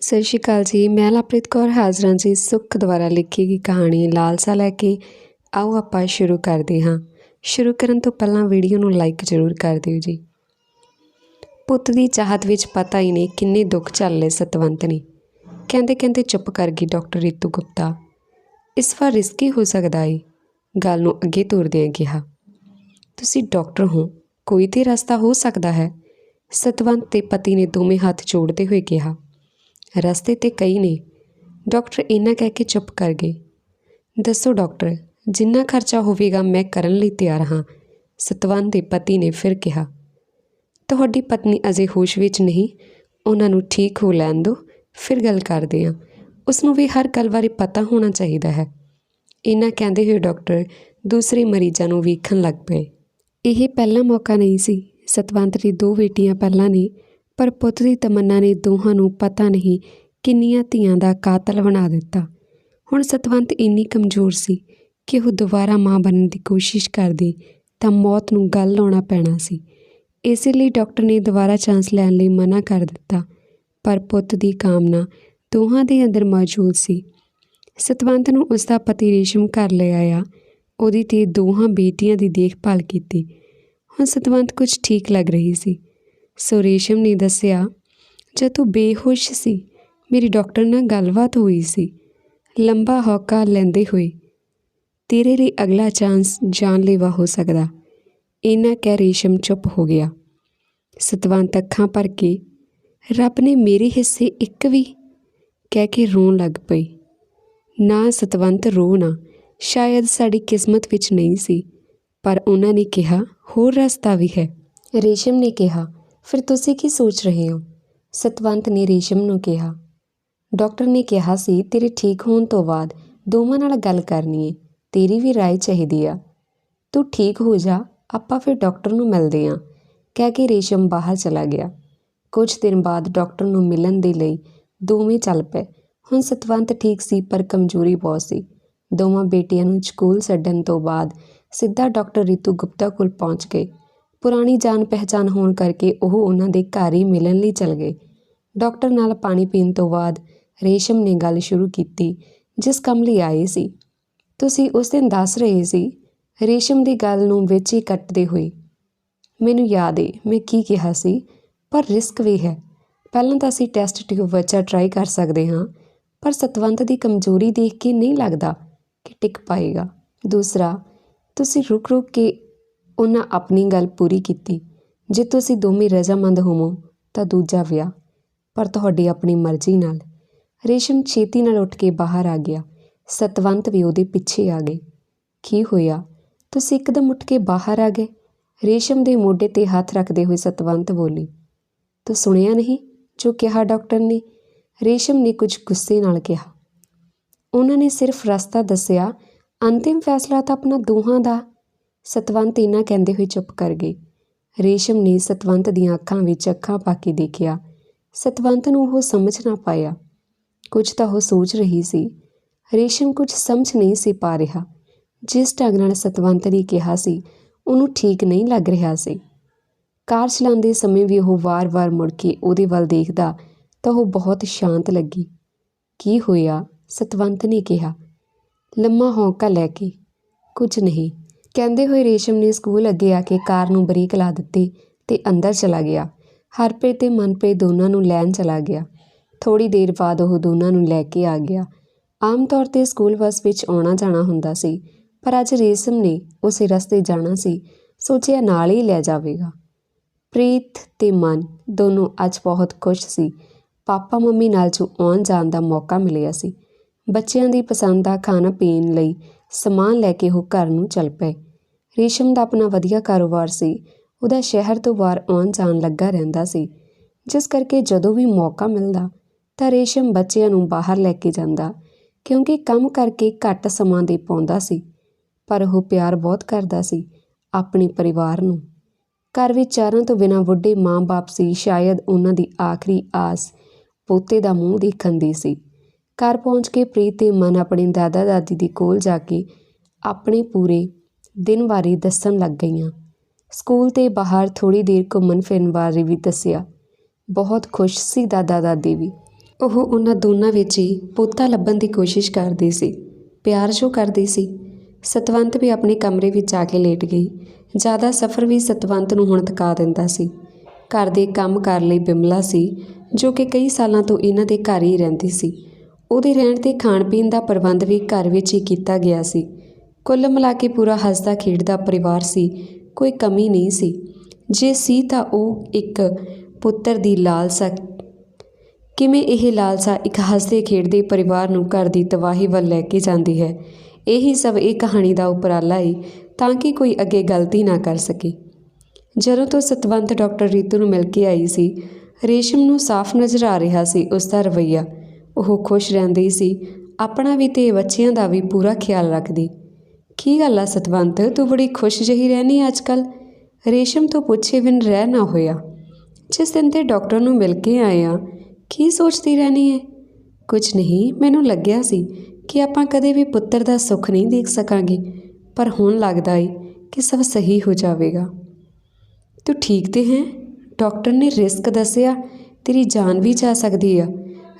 ਸਤਿ ਸ਼੍ਰੀ ਅਕਾਲ ਜੀ, ਮੈਂ ਲਵਪ੍ਰੀਤ ਕੌਰ ਹਾਜ਼ਰਾਂ ਜੀ ਸੁੱਖ ਦੁਆਰਾ ਲਿਖੀ ਗਈ ਕਹਾਣੀ ਲਾਲਸਾ ਲੈ ਕੇ। ਆਓ ਆਪਾਂ ਸ਼ੁਰੂ ਕਰਦੇ ਹਾਂ। ਸ਼ੁਰੂ ਕਰਨ ਤੋਂ ਪਹਿਲਾਂ ਵੀਡੀਓ ਨੂੰ ਲਾਈਕ ਜ਼ਰੂਰ ਕਰ ਦਿਓ ਜੀ। ਪੁੱਤ ਦੀ ਚਾਹਤ ਵਿੱਚ ਪਤਾ ਹੀ ਨਹੀਂ ਕਿੰਨੇ ਦੁੱਖ ਝੱਲੇ ਸਤਵੰਤ ਨੇ। ਕਹਿੰਦੇ ਕਹਿੰਦੇ ਚੁੱਪ ਕਰ ਗਈ ਡਾਕਟਰ ਰੀਤੂ ਗੁਪਤਾ। ਇਸ ਵਾਰ ਰਿਸਕੀ ਹੋ ਸਕਦਾ ਏ, ਗੱਲ ਨੂੰ ਅੱਗੇ ਤੋਰਦਿਆਂ ਕਿਹਾ। ਤੁਸੀਂ ਡਾਕਟਰ ਹੋ, ਕੋਈ ਤੇ ਰਸਤਾ ਹੋ ਸਕਦਾ ਹੈ, ਸਤਵੰਤ ਤੇ ਪਤੀ ਨੇ ਦੋਵੇਂ ਹੱਥ ਜੋੜਦੇ ਹੋਏ ਕਿਹਾ। ਰਸਤੇ ਤੇ ਕਈ ਨੇ ਡਾਕਟਰ ਇੰਨਾ ਕਹਿ ਕੇ ਚੁੱਪ ਕਰ ਗਏ। ਦੱਸੋ ਡਾਕਟਰ, ਜਿੰਨਾ ਖਰਚਾ ਹੋਵੇਗਾ ਮੈਂ ਕਰਨ ਲਈ ਤਿਆਰ ਹਾਂ, ਸਤਵੰਤ ਦੇ ਪਤੀ ਨੇ ਫਿਰ ਕਿਹਾ। ਤੁਹਾਡੀ ਪਤਨੀ ਅਜੇ ਹੋਸ਼ ਵਿੱਚ ਨਹੀਂ, ਉਹਨਾਂ ਨੂੰ ਠੀਕ ਹੋ ਲੈਣ ਦਿਓ, ਫਿਰ ਗੱਲ ਕਰਦੇ ਹਾਂ। ਉਸ ਨੂੰ ਵੀ ਹਰ ਗੱਲ ਬਾਰੇ ਪਤਾ ਹੋਣਾ ਚਾਹੀਦਾ ਹੈ। ਇਹਨਾਂ ਕਹਿੰਦੇ ਹੋਏ ਡਾਕਟਰ ਦੂਸਰੇ ਮਰੀਜ਼ਾਂ ਨੂੰ ਵੇਖਣ ਲੱਗ ਪਏ। ਇਹ ਪਹਿਲਾ ਮੌਕਾ ਨਹੀਂ ਸੀ। ਸਤਵੰਤ ਦੀ ਦੋ ਬੇਟੀਆਂ ਪਹਿਲਾਂ ਨੇ ਪਰ ਪੁੱਤ ਦੀ ਤਮੰਨਾ ਨੇ ਦੋਹਾਂ ਨੂੰ ਪਤਾ ਨਹੀਂ ਕਿੰਨੀਆਂ ਧੀਆਂ ਦਾ ਕਾਤਲ ਬਣਾ ਦਿੱਤਾ। ਹੁਣ ਸਤਵੰਤ ਇੰਨੀ ਕਮਜ਼ੋਰ ਸੀ ਕਿ ਉਹ ਦੁਬਾਰਾ ਮਾਂ ਬਣਨ ਦੀ ਕੋਸ਼ਿਸ਼ ਕਰਦੀ ਤਾਂ ਮੌਤ ਨੂੰ ਗੱਲ ਲਾਉਣਾ ਪੈਣਾ ਸੀ। ਇਸੇ ਲਈ ਡਾਕਟਰ ਨੇ ਦੁਬਾਰਾ ਚਾਂਸ ਲੈਣ ਲਈ ਮਨਾ ਕਰ ਦਿੱਤਾ, ਪਰ ਪੁੱਤ ਦੀ ਕਾਮਨਾ ਦੋਹਾਂ ਦੇ ਅੰਦਰ ਮੌਜੂਦ ਸੀ। ਸਤਵੰਤ ਨੂੰ ਉਸ ਦਾ ਪਤੀ ਰੇਸ਼ਮ ਘਰ ਲੈ ਆਇਆ। ਉਹਦੀ ਤੇ ਦੋਹਾਂ ਬੇਟੀਆਂ ਦੀ ਦੇਖਭਾਲ ਕੀਤੀ। ਹੁਣ ਸਤਵੰਤ ਕੁਝ ਠੀਕ ਲੱਗ ਰਹੀ ਸੀ। ਸੋ ਰੇਸ਼ਮ ਨੇ ਦੱਸਿਆ, ਜਦ ਤੂੰ ਬੇਹੋਸ਼ ਸੀ, ਮੇਰੀ ਡਾਕਟਰ ਨਾਲ ਗੱਲਬਾਤ ਹੋਈ ਸੀ। ਲੰਬਾ ਹੌਕਾ ਲੈਂਦੇ ਹੋਏ, ਤੇਰੇ ਲਈ ਅਗਲਾ ਚਾਂਸ ਜਾਨਲੇਵਾ ਹੋ ਸਕਦਾ। ਇਹਨਾਂ ਕਹਿ ਰੇਸ਼ਮ ਚੁੱਪ ਹੋ ਗਿਆ। ਸਤਵੰਤ ਅੱਖਾਂ ਭਰ ਕੇ, ਰੱਬ ਨੇ ਮੇਰੇ ਹਿੱਸੇ ਇੱਕ ਵੀ? ਕਹਿ ਕੇ ਰੋਣ ਲੱਗ ਪਈ। ਨਾ ਸਤਵੰਤ ਰੋ ਨਾ, ਸ਼ਾਇਦ ਸਾਡੀ ਕਿਸਮਤ ਵਿੱਚ ਨਹੀਂ ਸੀ, ਪਰ ਉਹਨਾਂ ਨੇ ਕਿਹਾ, ਹੋਰ ਰਸਤਾ ਵੀ ਹੈ। ਰੇਸ਼ਮ ਨੇ ਕਿਹਾ ਫਿਰ ਤੁਸੀਂ ਕੀ ਸੋਚ ਰਹੇ ਹੋ ਸਤਵੰਤ ਨੇ ਰੇਸ਼ਮ ਨੂੰ ਕਿਹਾ ਡਾਕਟਰ ਨੇ ਕਿਹਾ ਸੀ ਤੇਰੇ ਠੀਕ ਹੋਣ ਤੋਂ ਬਾਅਦ ਦੋਵਾਂ ਨਾਲ ਗੱਲ ਕਰਨੀ ਹੈ ਤੇਰੀ ਵੀ رائے ਚਾਹੀਦੀ ਆ ਤੂੰ ਠੀਕ ਹੋ ਜਾ ਆਪਾਂ ਫਿਰ ਡਾਕਟਰ ਨੂੰ ਮਿਲਦੇ ਆਂ ਕਹਿ ਕੇ ਰੇਸ਼ਮ ਬਾਹਰ ਚਲਾ ਗਿਆ ਕੁਝ ਦਿਨ ਬਾਅਦ ਡਾਕਟਰ ਨੂੰ ਮਿਲਣ ਦੇ ਲਈ ਦੋਵੇਂ ਚੱਲ ਪਏ ਹੁਣ ਸਤਵੰਤ ਠੀਕ ਸੀ ਪਰ ਕਮਜ਼ੋਰੀ ਬਹੁਤ ਸੀ ਦੋਵਾਂ ਬੇਟੀਆਂ ਨੂੰ ਸਕੂਲ ਛੱਡਣ ਤੋਂ ਬਾਅਦ ਸਿੱਧਾ ਡਾਕਟਰ ਰੀਤੂ ਗੁਪਤਾ ਕੋਲ ਪਹੁੰਚ ਗਏ ਪੁਰਾਣੀ ਜਾਣ ਪਹਿਚਾਨ ਹੋਣ ਕਰਕੇ ਉਹ ਉਹਨਾਂ ਦੇ ਘਰ ਹੀ ਮਿਲਣ ਲਈ ਚਲ ਗਏ। ਡਾਕਟਰ ਨਾਲ ਪਾਣੀ ਪੀਣ ਤੋਂ ਬਾਅਦ ਰੇਸ਼ਮ ਨੇ ਗੱਲ ਸ਼ੁਰੂ ਕੀਤੀ, ਜਿਸ ਕੰਮ ਲਈ ਆਏ ਸੀ। ਤੁਸੀਂ ਉਸ ਦਿਨ ਦੱਸ ਰਹੇ ਸੀ, ਰੇਸ਼ਮ ਦੀ ਗੱਲ ਨੂੰ ਵਿੱਚ ਹੀ ਕੱਟਦੇ ਹੋਏ। ਮੈਨੂੰ ਯਾਦ ਏ, ਮੈਂ ਕੀ ਕਿਹਾ ਸੀ, ਪਰ ਰਿਸਕ ਵੀ ਹੈ। ਪਹਿਲਾਂ ਤਾਂ ਅਸੀਂ ਟੈਸਟ ਟਿਊਬ ਬੱਚਾ ਟਰਾਈ ਕਰ ਸਕਦੇ ਹਾਂ, ਪਰ ਸਤਵੰਤ ਦੀ ਕਮਜ਼ੋਰੀ ਦੇਖ ਕੇ ਨਹੀਂ ਲੱਗਦਾ ਕਿ ਟਿਕ ਪਾਏਗਾ। ਦੂਸਰਾ, ਤੁਸੀਂ ਰੁਕ ਰੁਕ ਕੇ ਉਹਨਾਂ ਆਪਣੀ ਗੱਲ ਪੂਰੀ ਕੀਤੀ। ਜੇ ਤੁਸੀਂ ਦੋਵੇਂ ਰਜ਼ਾਮੰਦ ਹੋਵੋ, ਤਾਂ ਦੂਜਾ ਵਿਆਹ, ਪਰ ਤੁਹਾਡੀ ਆਪਣੀ ਮਰਜ਼ੀ ਨਾਲ। ਰੇਸ਼ਮ ਛੇਤੀ ਨਾਲ ਉੱਠ ਕੇ ਬਾਹਰ ਆ ਗਿਆ। ਸਤਵੰਤ ਵੀ ਉਹਦੇ ਪਿੱਛੇ ਆ ਗਏ। ਕੀ ਹੋਇਆ? ਤੁਸੀਂ ਇੱਕਦਮ ਉੱਠ ਕੇ ਬਾਹਰ ਆ ਗਏ? ਰੇਸ਼ਮ ਦੇ ਮੋਢੇ ਤੇ ਹੱਥ ਰੱਖਦੇ ਹੋਏ ਸਤਵੰਤ ਬੋਲੀ। ਤੂੰ ਸੁਣਿਆ ਨਹੀਂ ਜੋ ਕਿਹਾ ਡਾਕਟਰ ਨੇ? ਰੇਸ਼ਮ ਨੇ ਕੁਝ ਗੁੱਸੇ ਨਾਲ ਕਿਹਾ। ਉਹਨਾਂ ਨੇ ਸਿਰਫ ਰਸਤਾ ਦੱਸਿਆ, ਅੰਤਿਮ ਫੈਸਲਾ ਤਾਂ ਆਪਣਾ ਦੋਹਾਂ ਦਾ ਸਤਵੰਤ ਇਹਨਾਂ ਕਹਿੰਦੇ ਹੋਏ ਚੁੱਪ ਕਰ ਗਈ ਰੇਸ਼ਮ ਨੇ ਸਤਵੰਤ ਦੀਆਂ ਅੱਖਾਂ ਵਿੱਚ ਅੱਖਾਂ ਪਾ ਕੇ ਦੇਖਿਆ। ਸਤਵੰਤ ਨੂੰ ਉਹ ਸਮਝ ਨਾ ਪਾਇਆ। ਕੁਝ ਤਾਂ ਉਹ ਸੋਚ ਰਹੀ ਸੀ। ਰੇਸ਼ਮ ਕੁਝ ਸਮਝ ਨਹੀਂ ਸੀ ਪਾ ਰਿਹਾ। ਜਿਸ ਢੰਗ ਨਾਲ ਸਤਵੰਤ ਨੇ ਕਿਹਾ ਸੀ, ਉਹਨੂੰ ਠੀਕ ਨਹੀਂ ਲੱਗ ਰਿਹਾ ਸੀ। ਕਾਰ ਚਲਾਉਂਦੇ ਸਮੇਂ ਵੀ ਉਹ ਵਾਰ-ਵਾਰ ਮੁੜ ਕੇ ਉਹਦੇ ਵੱਲ ਦੇਖਦਾ ਤਾਂ ਉਹ ਬਹੁਤ ਸ਼ਾਂਤ ਲੱਗੀ। ਕੀ ਹੋਇਆ? ਸਤਵੰਤ ਨੇ ਕਿਹਾ। ਲੰਮਾ ਹੌਂਕਾ ਲੈ ਕੇ। ਕੁਝ ਨਹੀਂ। ਕਹਿੰਦੇ ਹੋਏ ਰੇਸ਼ਮ ਨੇ ਸਕੂਲ ਅੱਗੇ ਆ ਕੇ ਕਾਰ ਨੂੰ ਬਰੀਕ ਲਾ ਦਿੱਤੀ ਤੇ ਅੰਦਰ ਚਲਾ ਗਿਆ। ਹਰਪ੍ਰੀਤ ਤੇ ਮਨਪ੍ਰੀਤ ਦੋਨਾਂ ਨੂੰ ਲੈਣ ਚਲਾ ਗਿਆ। ਥੋੜੀ ਦੇਰ ਬਾਅਦ ਉਹ ਦੋਨਾਂ ਨੂੰ ਲੈ ਕੇ ਆ ਗਿਆ। ਆਮ ਤੌਰ ਤੇ ਸਕੂਲ ਬੱਸ ਵਿੱਚ ਆਉਣਾ ਜਾਣਾ ਹੁੰਦਾ ਸੀ, ਪਰ ਅੱਜ ਰੇਸ਼ਮ ਨੇ ਉਸੇ ਰਸਤੇ ਜਾਣਾ ਸੀ, ਸੋਚਿਆ ਨਾਲ ਹੀ ਲੈ ਜਾਵੇਗਾ। ਪ੍ਰੀਤ ਤੇ ਮਨ ਦੋਨੋਂ ਅੱਜ ਬਹੁਤ ਖੁਸ਼ ਸੀ। ਪਾਪਾ ਮੰਮੀ ਨਾਲ ਜੋ ਆਉਣ ਜਾਣ ਦਾ ਮੌਕਾ ਮਿਲਿਆ ਸੀ। ਬੱਚਿਆਂ ਦੀ ਪਸੰਦ ਦਾ ਖਾਣਾ ਪੀਣ ਲਈ ਸਮਾਨ ਲੈ ਕੇ ਉਹ ਘਰ ਨੂੰ ਚੱਲ ਪਏ। ਰੇਸ਼ਮ ਦਾ ਆਪਣਾ ਵਧੀਆ ਕਾਰੋਬਾਰ ਸੀ। ਉਹਦਾ ਸ਼ਹਿਰ ਤੋਂ ਬਾਹਰ ਆਉਣ ਜਾਣ ਲੱਗਾ ਰਹਿੰਦਾ ਸੀ। ਜਿਸ ਕਰਕੇ ਜਦੋਂ ਵੀ ਮੌਕਾ ਮਿਲਦਾ, ਤਾਂ ਰੇਸ਼ਮ ਬੱਚਿਆਂ ਨੂੰ ਬਾਹਰ ਲੈ ਕੇ ਜਾਂਦਾ, ਕਿਉਂਕਿ ਕੰਮ ਕਰਕੇ ਘੱਟ ਸਮਾਂ ਦੇ ਪਾਉਂਦਾ ਸੀ। ਪਰ ਉਹ ਪਿਆਰ ਬਹੁਤ ਕਰਦਾ ਸੀ ਆਪਣੇ ਪਰਿਵਾਰ ਨੂੰ। ਘਰ ਵਿੱਚ ਚਾਰਾਂ ਤੋਂ ਬਿਨਾਂ ਵੱਡੇ ਮਾਂ-ਬਾਪ ਸੀ, ਸ਼ਾਇਦ ਉਹਨਾਂ ਦੀ ਆਖਰੀ ਆਸ ਪੋਤੇ ਦਾ ਮੂੰਹ ਦੇਖਣ ਦੀ ਸੀ। ਘਰ ਪਹੁੰਚ ਕੇ ਪ੍ਰੀਤ ਤੇ ਮਨ ਆਪਣੇ ਦਾਦਾ ਦਾਦੀ ਦੇ ਕੋਲ ਜਾ ਕੇ ਆਪਣੇ ਪੂਰੇ ਦਿਨ ਬਾਰੇ ਦੱਸਣ ਲੱਗ ਗਈਆਂ। ਸਕੂਲ ਤੇ ਬਾਹਰ ਥੋੜੀ ਦੇਰ ਘੁੰਮਣ ਫਿਰਨ ਬਾਰੇ ਵੀ ਦੱਸਿਆ। ਬਹੁਤ ਖੁਸ਼ ਸੀ ਦਾਦਾ ਦਾਦੀ ਵੀ। ਉਹ ਉਹਨਾਂ ਦੋਨਾਂ ਵਿੱਚ ਹੀ ਪੋਤਾ ਲੱਭਣ ਦੀ ਕੋਸ਼ਿਸ਼ ਕਰਦੀ ਸੀ। ਪਿਆਰ ਜੋ ਕਰਦੀ ਸੀ। ਸਤਵੰਤ ਵੀ ਆਪਣੇ ਕਮਰੇ ਵਿੱਚ ਜਾ ਕੇ ਲੇਟ ਗਈ। ਜ਼ਿਆਦਾ ਸਫ਼ਰ ਵੀ ਸਤਵੰਤ ਨੂੰ ਹੁਣ ਥਕਾ ਦਿੰਦਾ ਸੀ। ਘਰ ਦੇ ਕੰਮ ਕਰ ਲਈ ਬਿਮਲਾ ਸੀ, ਜੋ ਕਿ ਕਈ ਸਾਲਾਂ ਤੋਂ ਇਹਨਾਂ ਦੇ ਘਰ ਹੀ ਰਹਿੰਦੀ ਸੀ। ਉਹਦੇ ਰਹਿਣ ਤੇ ਖਾਣ ਪੀਣ ਦਾ ਪ੍ਰਬੰਧ ਵੀ ਘਰ ਵਿੱਚ ਹੀ ਕੀਤਾ ਗਿਆ ਸੀ। ਕੁੱਲ ਮਿਲਾ ਕੇ ਪੂਰਾ ਹੱਸਦਾ ਖੇਡਦਾ ਪਰਿਵਾਰ ਸੀ, ਕੋਈ ਕਮੀ ਨਹੀਂ ਸੀ। ਜੇ ਸੀ ਤਾਂ ਉਹ ਇੱਕ ਪੁੱਤਰ ਦੀ ਲਾਲਸਾ ਕਿਵੇਂ ਇਹ ਲਾਲਸਾ ਇੱਕ ਹੱਸਦੇ ਖੇਡਦੇ ਪਰਿਵਾਰ ਨੂੰ ਘਰ ਦੀ ਤਬਾਹੀ ਵੱਲ ਲੈ ਕੇ ਜਾਂਦੀ ਹੈ? ਇਹੀ ਸਭ ਇਹ ਕਹਾਣੀ ਦਾ ਉਪਰਾਲਾ ਹੈ ਤਾਂ ਕਿ ਕੋਈ ਅੱਗੇ ਗਲਤੀ ਨਾ ਕਰ ਸਕੇ। ਜਦੋਂ ਤੋਂ ਸਤਵੰਤ ਡਾਕਟਰ ਰੀਤੂ ਨੂੰ ਮਿਲ ਕੇ ਆਈ ਸੀ, ਰੇਸ਼ਮ ਨੂੰ ਸਾਫ਼ ਨਜ਼ਰ ਆ ਰਿਹਾ ਸੀ, ਉਸ ਦਾ ਰਵੱਈਆ। ਉਹ ਖੁਸ਼ ਰਹਿੰਦੀ ਸੀ। ਆਪਣਾ ਵੀ ਤੇ ਬੱਚਿਆਂ ਦਾ ਵੀ ਪੂਰਾ ਖਿਆਲ ਰੱਖਦੀ। ਕੀ ਗੱਲ ਆ ਸਤਵੰਤ? ਤੂੰ ਬੜੀ ਖੁਸ਼ ਜਹੀ ਰਹਿਨੀ ਅੱਜ ਕੱਲ ਰੇਸ਼ਮ ਤੋਂ ਪੁੱਛੇ ਬਿਨ ਰਹਿ ਨਾ ਹੋਇਆ। ਜਿਸ ਦਿਨ ਤੇ ਡਾਕਟਰ ਨੂੰ ਮਿਲ ਕੇ ਆਏ ਆ, ਕੀ ਸੋਚਦੀ ਰਹਿਣੀ ਹੈ ਕੁਝ ਨਹੀਂ, ਮੈਨੂੰ ਲੱਗਿਆ ਸੀ ਕਿ ਆਪਾਂ ਕਦੇ ਵੀ ਪੁੱਤਰ ਦਾ ਸੁੱਖ ਨਹੀਂ ਦੇਖ ਸਕਾਂਗੇ, ਪਰ ਹੁਣ ਲੱਗਦਾ ਏ ਕਿ ਸਭ ਸਹੀ ਹੋ ਜਾਵੇਗਾ। ਤੂੰ ਠੀਕ ਤੇ ਹੈ? ਡਾਕਟਰ ਨੇ ਰਿਸਕ ਦੱਸਿਆ, ਤੇਰੀ ਜਾਨ ਵੀ ਜਾ ਸਕਦੀ ਆ।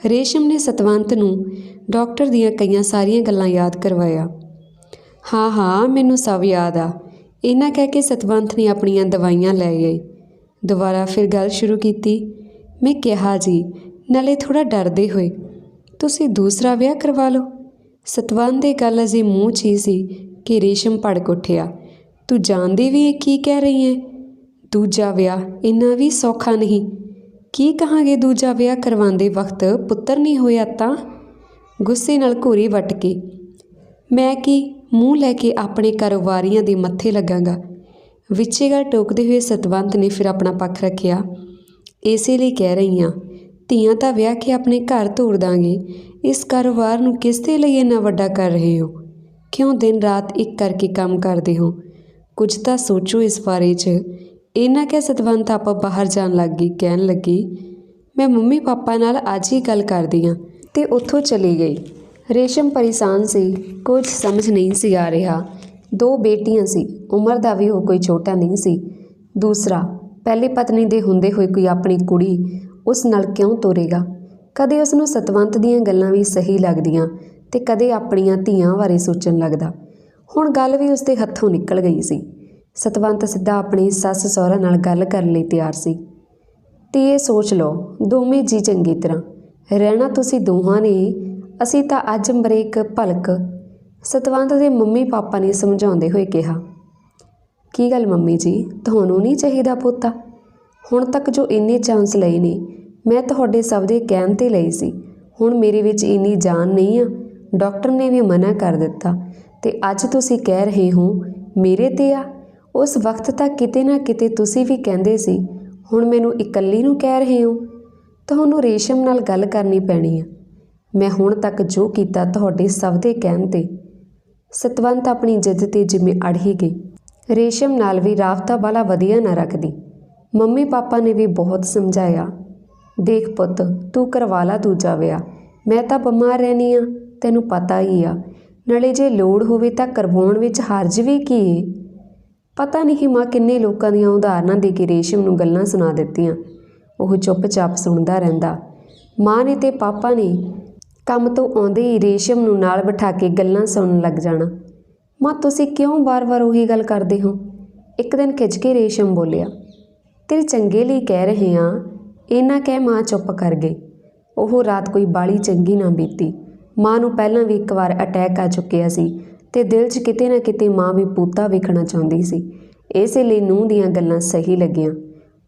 ਰੇਸ਼ਮ ਨੇ ਸਤਵੰਤ ਨੂੰ ਡਾਕਟਰ ਦੀਆਂ ਕਈਆਂ ਸਾਰੀਆਂ ਗੱਲਾਂ ਯਾਦ ਕਰਵਾਇਆ। ਹਾਂ ਹਾਂ, ਮੈਨੂੰ ਸਭ ਯਾਦ ਆ। ਇਹਨਾਂ ਕਹਿ ਕੇ ਸਤਵੰਤ ਨੇ ਆਪਣੀਆਂ ਦਵਾਈਆਂ ਲੈ ਗਈ ਦੁਬਾਰਾ ਫਿਰ ਗੱਲ ਸ਼ੁਰੂ ਕੀਤੀ। ਮੈਂ ਕਿਹਾ, ਜੀ, ਨਾਲੇ ਥੋੜਾ ਡਰਦੇ ਹੋਏ, ਤੁਸੀਂ ਦੂਸਰਾ ਵਿਆਹ ਕਰਵਾ ਲਓ। ਸਤਵੰਤ ਦੇ ਗੱਲ ਅਜੇ ਮੂੰਹ 'ਚ ਹੀ ਸੀ ਕਿ ਰੇਸ਼ਮ ਭੜਕ ਉੱਠਿਆ। ਤੂੰ ਜਾਣਦੀ ਵੀ ਇਹ ਕੀ ਕਹਿ ਰਹੀ ਹੈ ਦੂਜਾ ਵਿਆਹ ਇੰਨਾ ਵੀ ਸੌਖਾ ਨਹੀਂ। ਕੀ ਕਹਾਂਗੇ ਦੂਜਾ ਵਿਆਹ ਕਰਵਾਉਂਦੇ ਵਕਤ ਪੁੱਤਰ ਨਹੀਂ ਹੋਇਆ ਤਾਂ? ਗੁੱਸੇ ਨਾਲ ਘੂਰੀ ਵੱਟ ਕੇ, ਮੈਂ ਕੀ ਮੂੰਹ ਲੈ ਕੇ ਆਪਣੇ ਕਾਰੋਬਾਰੀਆਂ ਦੇ ਮੱਥੇ ਲੱਗਾਂਗਾ? ਵਿੱਚੇ ਟੋਕਦੇ ਹੋਏ ਸਤਵੰਤ ਨੇ ਫਿਰ ਆਪਣਾ ਪੱਖ ਰੱਖਿਆ। ਇਸੇ ਲਈ ਕਹਿ ਰਹੀ ਹਾਂ, ਧੀਆਂ ਤਾਂ ਵਿਆਹ ਕੇ ਆਪਣੇ ਘਰ ਤੋੜ ਦਾਂਗੇ। ਇਸ ਕਾਰੋਬਾਰ ਨੂੰ ਕਿਸ ਦੇ ਲਈ ਇੰਨਾ ਵੱਡਾ ਕਰ ਰਹੇ ਹੋ? ਕਿਉਂ ਦਿਨ ਰਾਤ ਇੱਕ ਕਰਕੇ ਕੰਮ ਕਰਦੇ ਹੋ? ਕੁਝ ਤਾਂ ਸੋਚੋ ਇਸ ਬਾਰੇ 'ਚ। ਇਹਨਾਂ ਕਿ ਸਤਵੰਤ ਆਪਾਂ ਬਾਹਰ ਜਾਣ ਲੱਗ ਗਈ, ਕਹਿਣ ਲੱਗੀ, ਮੈਂ ਮੰਮੀ ਪਾਪਾ ਨਾਲ ਅੱਜ ਹੀ ਗੱਲ ਕਰਦੀ ਹਾਂ ਤੇ ਉੱਥੋਂ ਚਲੀ ਗਈ। ਰੇਸ਼ਮ ਪਰੇਸ਼ਾਨ ਸੀ, ਕੁਝ ਸਮਝ ਨਹੀਂ ਸੀ ਆ ਰਿਹਾ। ਦੋ ਬੇਟੀਆਂ ਸੀ, ਉਮਰ ਦਾ ਵੀ ਉਹ ਕੋਈ ਛੋਟਾ ਨਹੀਂ ਸੀ। ਦੂਸਰਾ, ਪਹਿਲੀ ਪਤਨੀ ਦੇ ਹੁੰਦੇ ਹੋਏ ਕੋਈ ਆਪਣੀ ਕੁੜੀ ਉਸ ਨਾਲ ਕਿਉਂ ਤੋਰੇਗਾ? ਕਦੇ ਉਸ ਨੂੰ ਸਤਵੰਤ ਦੀਆਂ ਗੱਲਾਂ ਵੀ ਸਹੀ ਲੱਗਦੀਆਂ ਤੇ ਕਦੇ ਆਪਣੀਆਂ ਧੀਆਂ ਬਾਰੇ ਸੋਚਣ ਲੱਗਦਾ। ਹੁਣ ਗੱਲ ਵੀ ਉਸ ਦੇ ਹੱਥੋਂ ਨਿਕਲ ਗਈ ਸੀ। ਸਤਵੰਤ ਸਿੱਧਾ ਆਪਣੀ ਸੱਸ ਸਹੁਰਾ ਨਾਲ ਗੱਲ ਕਰਨ ਲਈ ਤਿਆਰ ਸੀ। ਤੇ ਇਹ ਸੋਚ ਲਓ, ਦੋਵੇਂ ਜੀ ਚੰਗੀ ਤਰ੍ਹਾਂ। ਰਹਿਣਾ ਤੁਸੀਂ ਦੋਹਾਂ ਨੇ, ਅਸੀਂ ਤਾਂ ਅੱਜ ਮਰੇ ਇੱਕ ਭਲਕ। ਸਤਵੰਤ ਦੇ ਮੰਮੀ ਪਾਪਾ ਨੇ ਸਮਝਾਉਂਦੇ ਹੋਏ ਕਿਹਾ, ਕੀ ਗੱਲ ਮੰਮੀ ਜੀ, ਤੁਹਾਨੂੰ ਨਹੀਂ ਚਾਹੀਦਾ ਪੋਤਾ? ਹੁਣ ਤੱਕ ਜੋ ਇੰਨੇ ਚਾਂਸ ਲਏ ਨੇ, ਮੈਂ ਤੁਹਾਡੇ ਸਭ ਦੇ ਕਹਿਣ ਤੇ ਲਈ ਸੀ। ਹੁਣ ਮੇਰੇ ਵਿੱਚ ਇੰਨੀ ਜਾਨ ਨਹੀਂ ਆ। ਡਾਕਟਰ ਨੇ ਵੀ ਮਨਾ ਕਰ ਦਿੱਤਾ। ਤੇ ਅੱਜ ਤੁਸੀਂ ਕਹਿ ਰਹੇ ਹੋ, ਮੇਰੇ ਤੇ ਆ? ਉਸ ਵਕਤ ਤਾਂ ਕਿਤੇ ਨਾ ਕਿਤੇ ਤੁਸੀਂ ਵੀ ਕਹਿੰਦੇ ਸੀ, ਹੁਣ ਮੈਨੂੰ ਇਕੱਲੀ ਨੂੰ ਕਹਿ ਰਹੇ ਹੋ? ਤੁਹਾਨੂੰ ਰੇਸ਼ਮ ਨਾਲ ਗੱਲ ਕਰਨੀ ਪੈਣੀ ਆ। ਮੈਂ ਹੁਣ ਤੱਕ ਜੋ ਕੀਤਾ ਤੁਹਾਡੇ ਸਭ ਦੇ ਕਹਿਣ ਤੇ। ਸਤਵੰਤ ਆਪਣੀ ਜਿੱਦ ਤੇ ਜਿਵੇਂ ਅੜ ਹੀ ਗਈ। ਰੇਸ਼ਮ ਨਾਲ ਵੀ ਰਾਬਤਾ ਵਾਲਾ ਵਧੀਆ ਨਾ ਰੱਖਦੀ। ਮੰਮੀ ਪਾਪਾ ਨੇ ਵੀ ਬਹੁਤ ਸਮਝਾਇਆ। ਦੇਖ ਪੁੱਤ, ਤੂੰ ਕਰਵਾ ਲਾ ਦੂਜਾ ਵਿਆਹ। ਮੈਂ ਤਾਂ ਬਿਮਾਰ ਰਹਿਣੀ ਆ, ਤੈਨੂੰ ਪਤਾ ਹੀ ਆ। ਨਾਲੇ ਜੇ ਲੋੜ ਹੋਵੇ ਤਾਂ ਕਰਵਾਉਣ ਵਿੱਚ ਹਰਜ ਵੀ ਕੀ ਏ? ਪਤਾ ਨਹੀਂ ਮਾਂ ਕਿੰਨੇ ਲੋਕਾਂ ਦੀਆਂ ਉਦਾਹਰਨਾਂ ਦੇ ਕੇ ਰੇਸ਼ਮ ਨੂੰ ਗੱਲਾਂ ਸੁਣਾ ਦਿੱਤੀਆਂ। ਉਹ ਚੁੱਪਚਾਪ ਸੁਣਦਾ ਰਹਿੰਦਾ। ਮਾਂ ਨੇ ਤੇ ਪਾਪਾ ਨੇ ਕੰਮ ਤੋਂ ਆਉਂਦੇ ਹੀ ਰੇਸ਼ਮ ਨੂੰ ਨਾਲ ਬਿਠਾ ਕੇ ਗੱਲਾਂ ਸੁਣਨ ਲੱਗ ਜਾਣਾ। ਮਾਂ, ਤੁਸੀਂ ਕਿਉਂ ਵਾਰ-ਵਾਰ ਉਹੀ ਗੱਲ ਕਰਦੇ ਹੋ? ਇੱਕ ਦਿਨ ਖਿੱਚ ਕੇ ਰੇਸ਼ਮ ਬੋਲਿਆ, ਤੇਰੇ ਚੰਗੇ ਲਈ ਕਹਿ ਰਹੇ ਹਾਂ ਇਹਨਾਂ ਕਹਿ ਮਾਂ ਚੁੱਪ ਕਰ ਗਈ। ਉਹ ਰਾਤ ਕੋਈ ਬਾਲੀ ਚੰਗੀ ਨਾ ਬੀਤੀ। ਮਾਂ ਨੂੰ ਪਹਿਲਾਂ ਵੀ ਇੱਕ ਵਾਰ ਅਟੈਕ ਆ ਚੁੱਕਿਆ ਸੀ। ਤੇ ਦਿਲ 'ਚ ਕਿਤੇ ਨਾ ਕਿਤੇ ਮਾਂ ਵੀ ਪੂਤਾ ਵੇਖਣਾ ਚਾਹੁੰਦੀ ਸੀ। ਇਸੇ ਲਈ ਨੂੰਹ ਦੀਆਂ ਗੱਲਾਂ ਸਹੀ ਲੱਗੀਆਂ।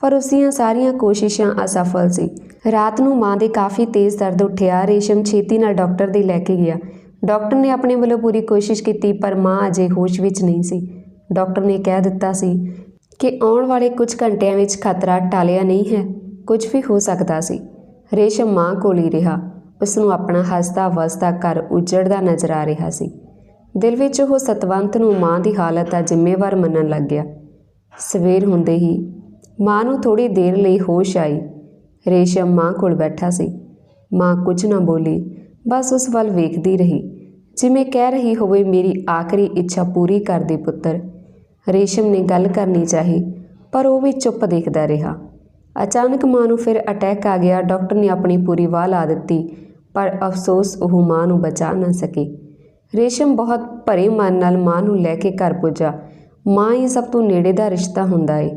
ਪਰ ਉਸ ਦੀਆਂ ਸਾਰੀਆਂ ਕੋਸ਼ਿਸ਼ਾਂ ਅਸਫਲ ਸੀ। ਰਾਤ ਨੂੰ ਮਾਂ ਦੇ ਕਾਫੀ ਤੇਜ਼ ਦਰਦ ਉੱਠਿਆ। ਰੇਸ਼ਮ ਛੇਤੀ ਨਾਲ ਡਾਕਟਰ ਦੇ ਲੈ ਕੇ ਗਿਆ। ਡਾਕਟਰ ਨੇ ਆਪਣੇ ਵੱਲੋਂ ਪੂਰੀ ਕੋਸ਼ਿਸ਼ ਕੀਤੀ, ਪਰ ਮਾਂ ਅਜੇ ਹੋਸ਼ ਵਿੱਚ ਨਹੀਂ ਸੀ। ਡਾਕਟਰ ਨੇ ਕਹਿ ਦਿੱਤਾ ਸੀ ਕਿ ਆਉਣ ਵਾਲੇ ਕੁਝ ਘੰਟਿਆਂ ਵਿੱਚ ਖਤਰਾ ਟਾਲਿਆ ਨਹੀਂ ਹੈ। ਕੁਝ ਵੀ ਹੋ ਸਕਦਾ ਸੀ। ਰੇਸ਼ਮ ਮਾਂ ਕੋਲ ਹੀ ਰਿਹਾ। ਉਸ ਨੂੰ ਆਪਣਾ ਹੱਸਦਾ ਵਸਦਾ ਘਰ ਉਜੜਦਾ ਨਜ਼ਰ ਆ ਰਿਹਾ ਸੀ। ਦਿਲ ਵਿੱਚ ਉਹ ਸਤਵੰਤ ਨੂੰ ਮਾਂ ਦੀ ਹਾਲਤ ਦਾ ਜ਼ਿੰਮੇਵਾਰ ਮੰਨਣ ਲੱਗ ਗਿਆ। ਸਵੇਰ ਹੁੰਦੇ ਹੀ ਮਾਂ ਨੂੰ ਥੋੜੀ ਦੇਰ ਲਈ ਹੋਸ਼ ਆਈ। ਰੇਸ਼ਮ ਮਾਂ ਕੋਲ ਬੈਠਾ ਸੀ। ਮਾਂ ਕੁਝ ਨਾ ਬੋਲੀ, ਬਸ ਉਸ ਵੱਲ ਵੇਖਦੀ ਰਹੀ। ਜਿਵੇਂ ਕਹਿ ਰਹੀ ਹੋਵੇ, ਮੇਰੀ ਆਖਰੀ ਇੱਛਾ ਪੂਰੀ ਕਰ ਦੇ ਪੁੱਤਰ। ਰੇਸ਼ਮ ਨੇ ਗੱਲ ਕਰਨੀ ਚਾਹੀ, ਪਰ ਉਹ ਵੀ ਚੁੱਪ ਦੇਖਦਾ ਰਿਹਾ। ਅਚਾਨਕ ਮਾਂ ਨੂੰ ਫਿਰ ਅਟੈਕ ਆ ਗਿਆ। ਡਾਕਟਰ ਨੇ ਆਪਣੀ ਪੂਰੀ ਵਾਹ ਲਾ ਦਿੱਤੀ, ਪਰ ਅਫਸੋਸ ਉਹ ਮਾਂ ਨੂੰ ਬਚਾ ਨਾ ਸਕੀ। ਰੇਸ਼ਮ ਬਹੁਤ ਭਰੇ ਮਨ ਨਾਲ ਮਾਂ ਨੂੰ ਲੈ ਕੇ ਘਰ ਪੁੱਜਾ। ਮਾਂ ਹੀ ਸਭ ਤੋਂ ਨੇੜੇ ਦਾ ਰਿਸ਼ਤਾ ਹੁੰਦਾ ਏ।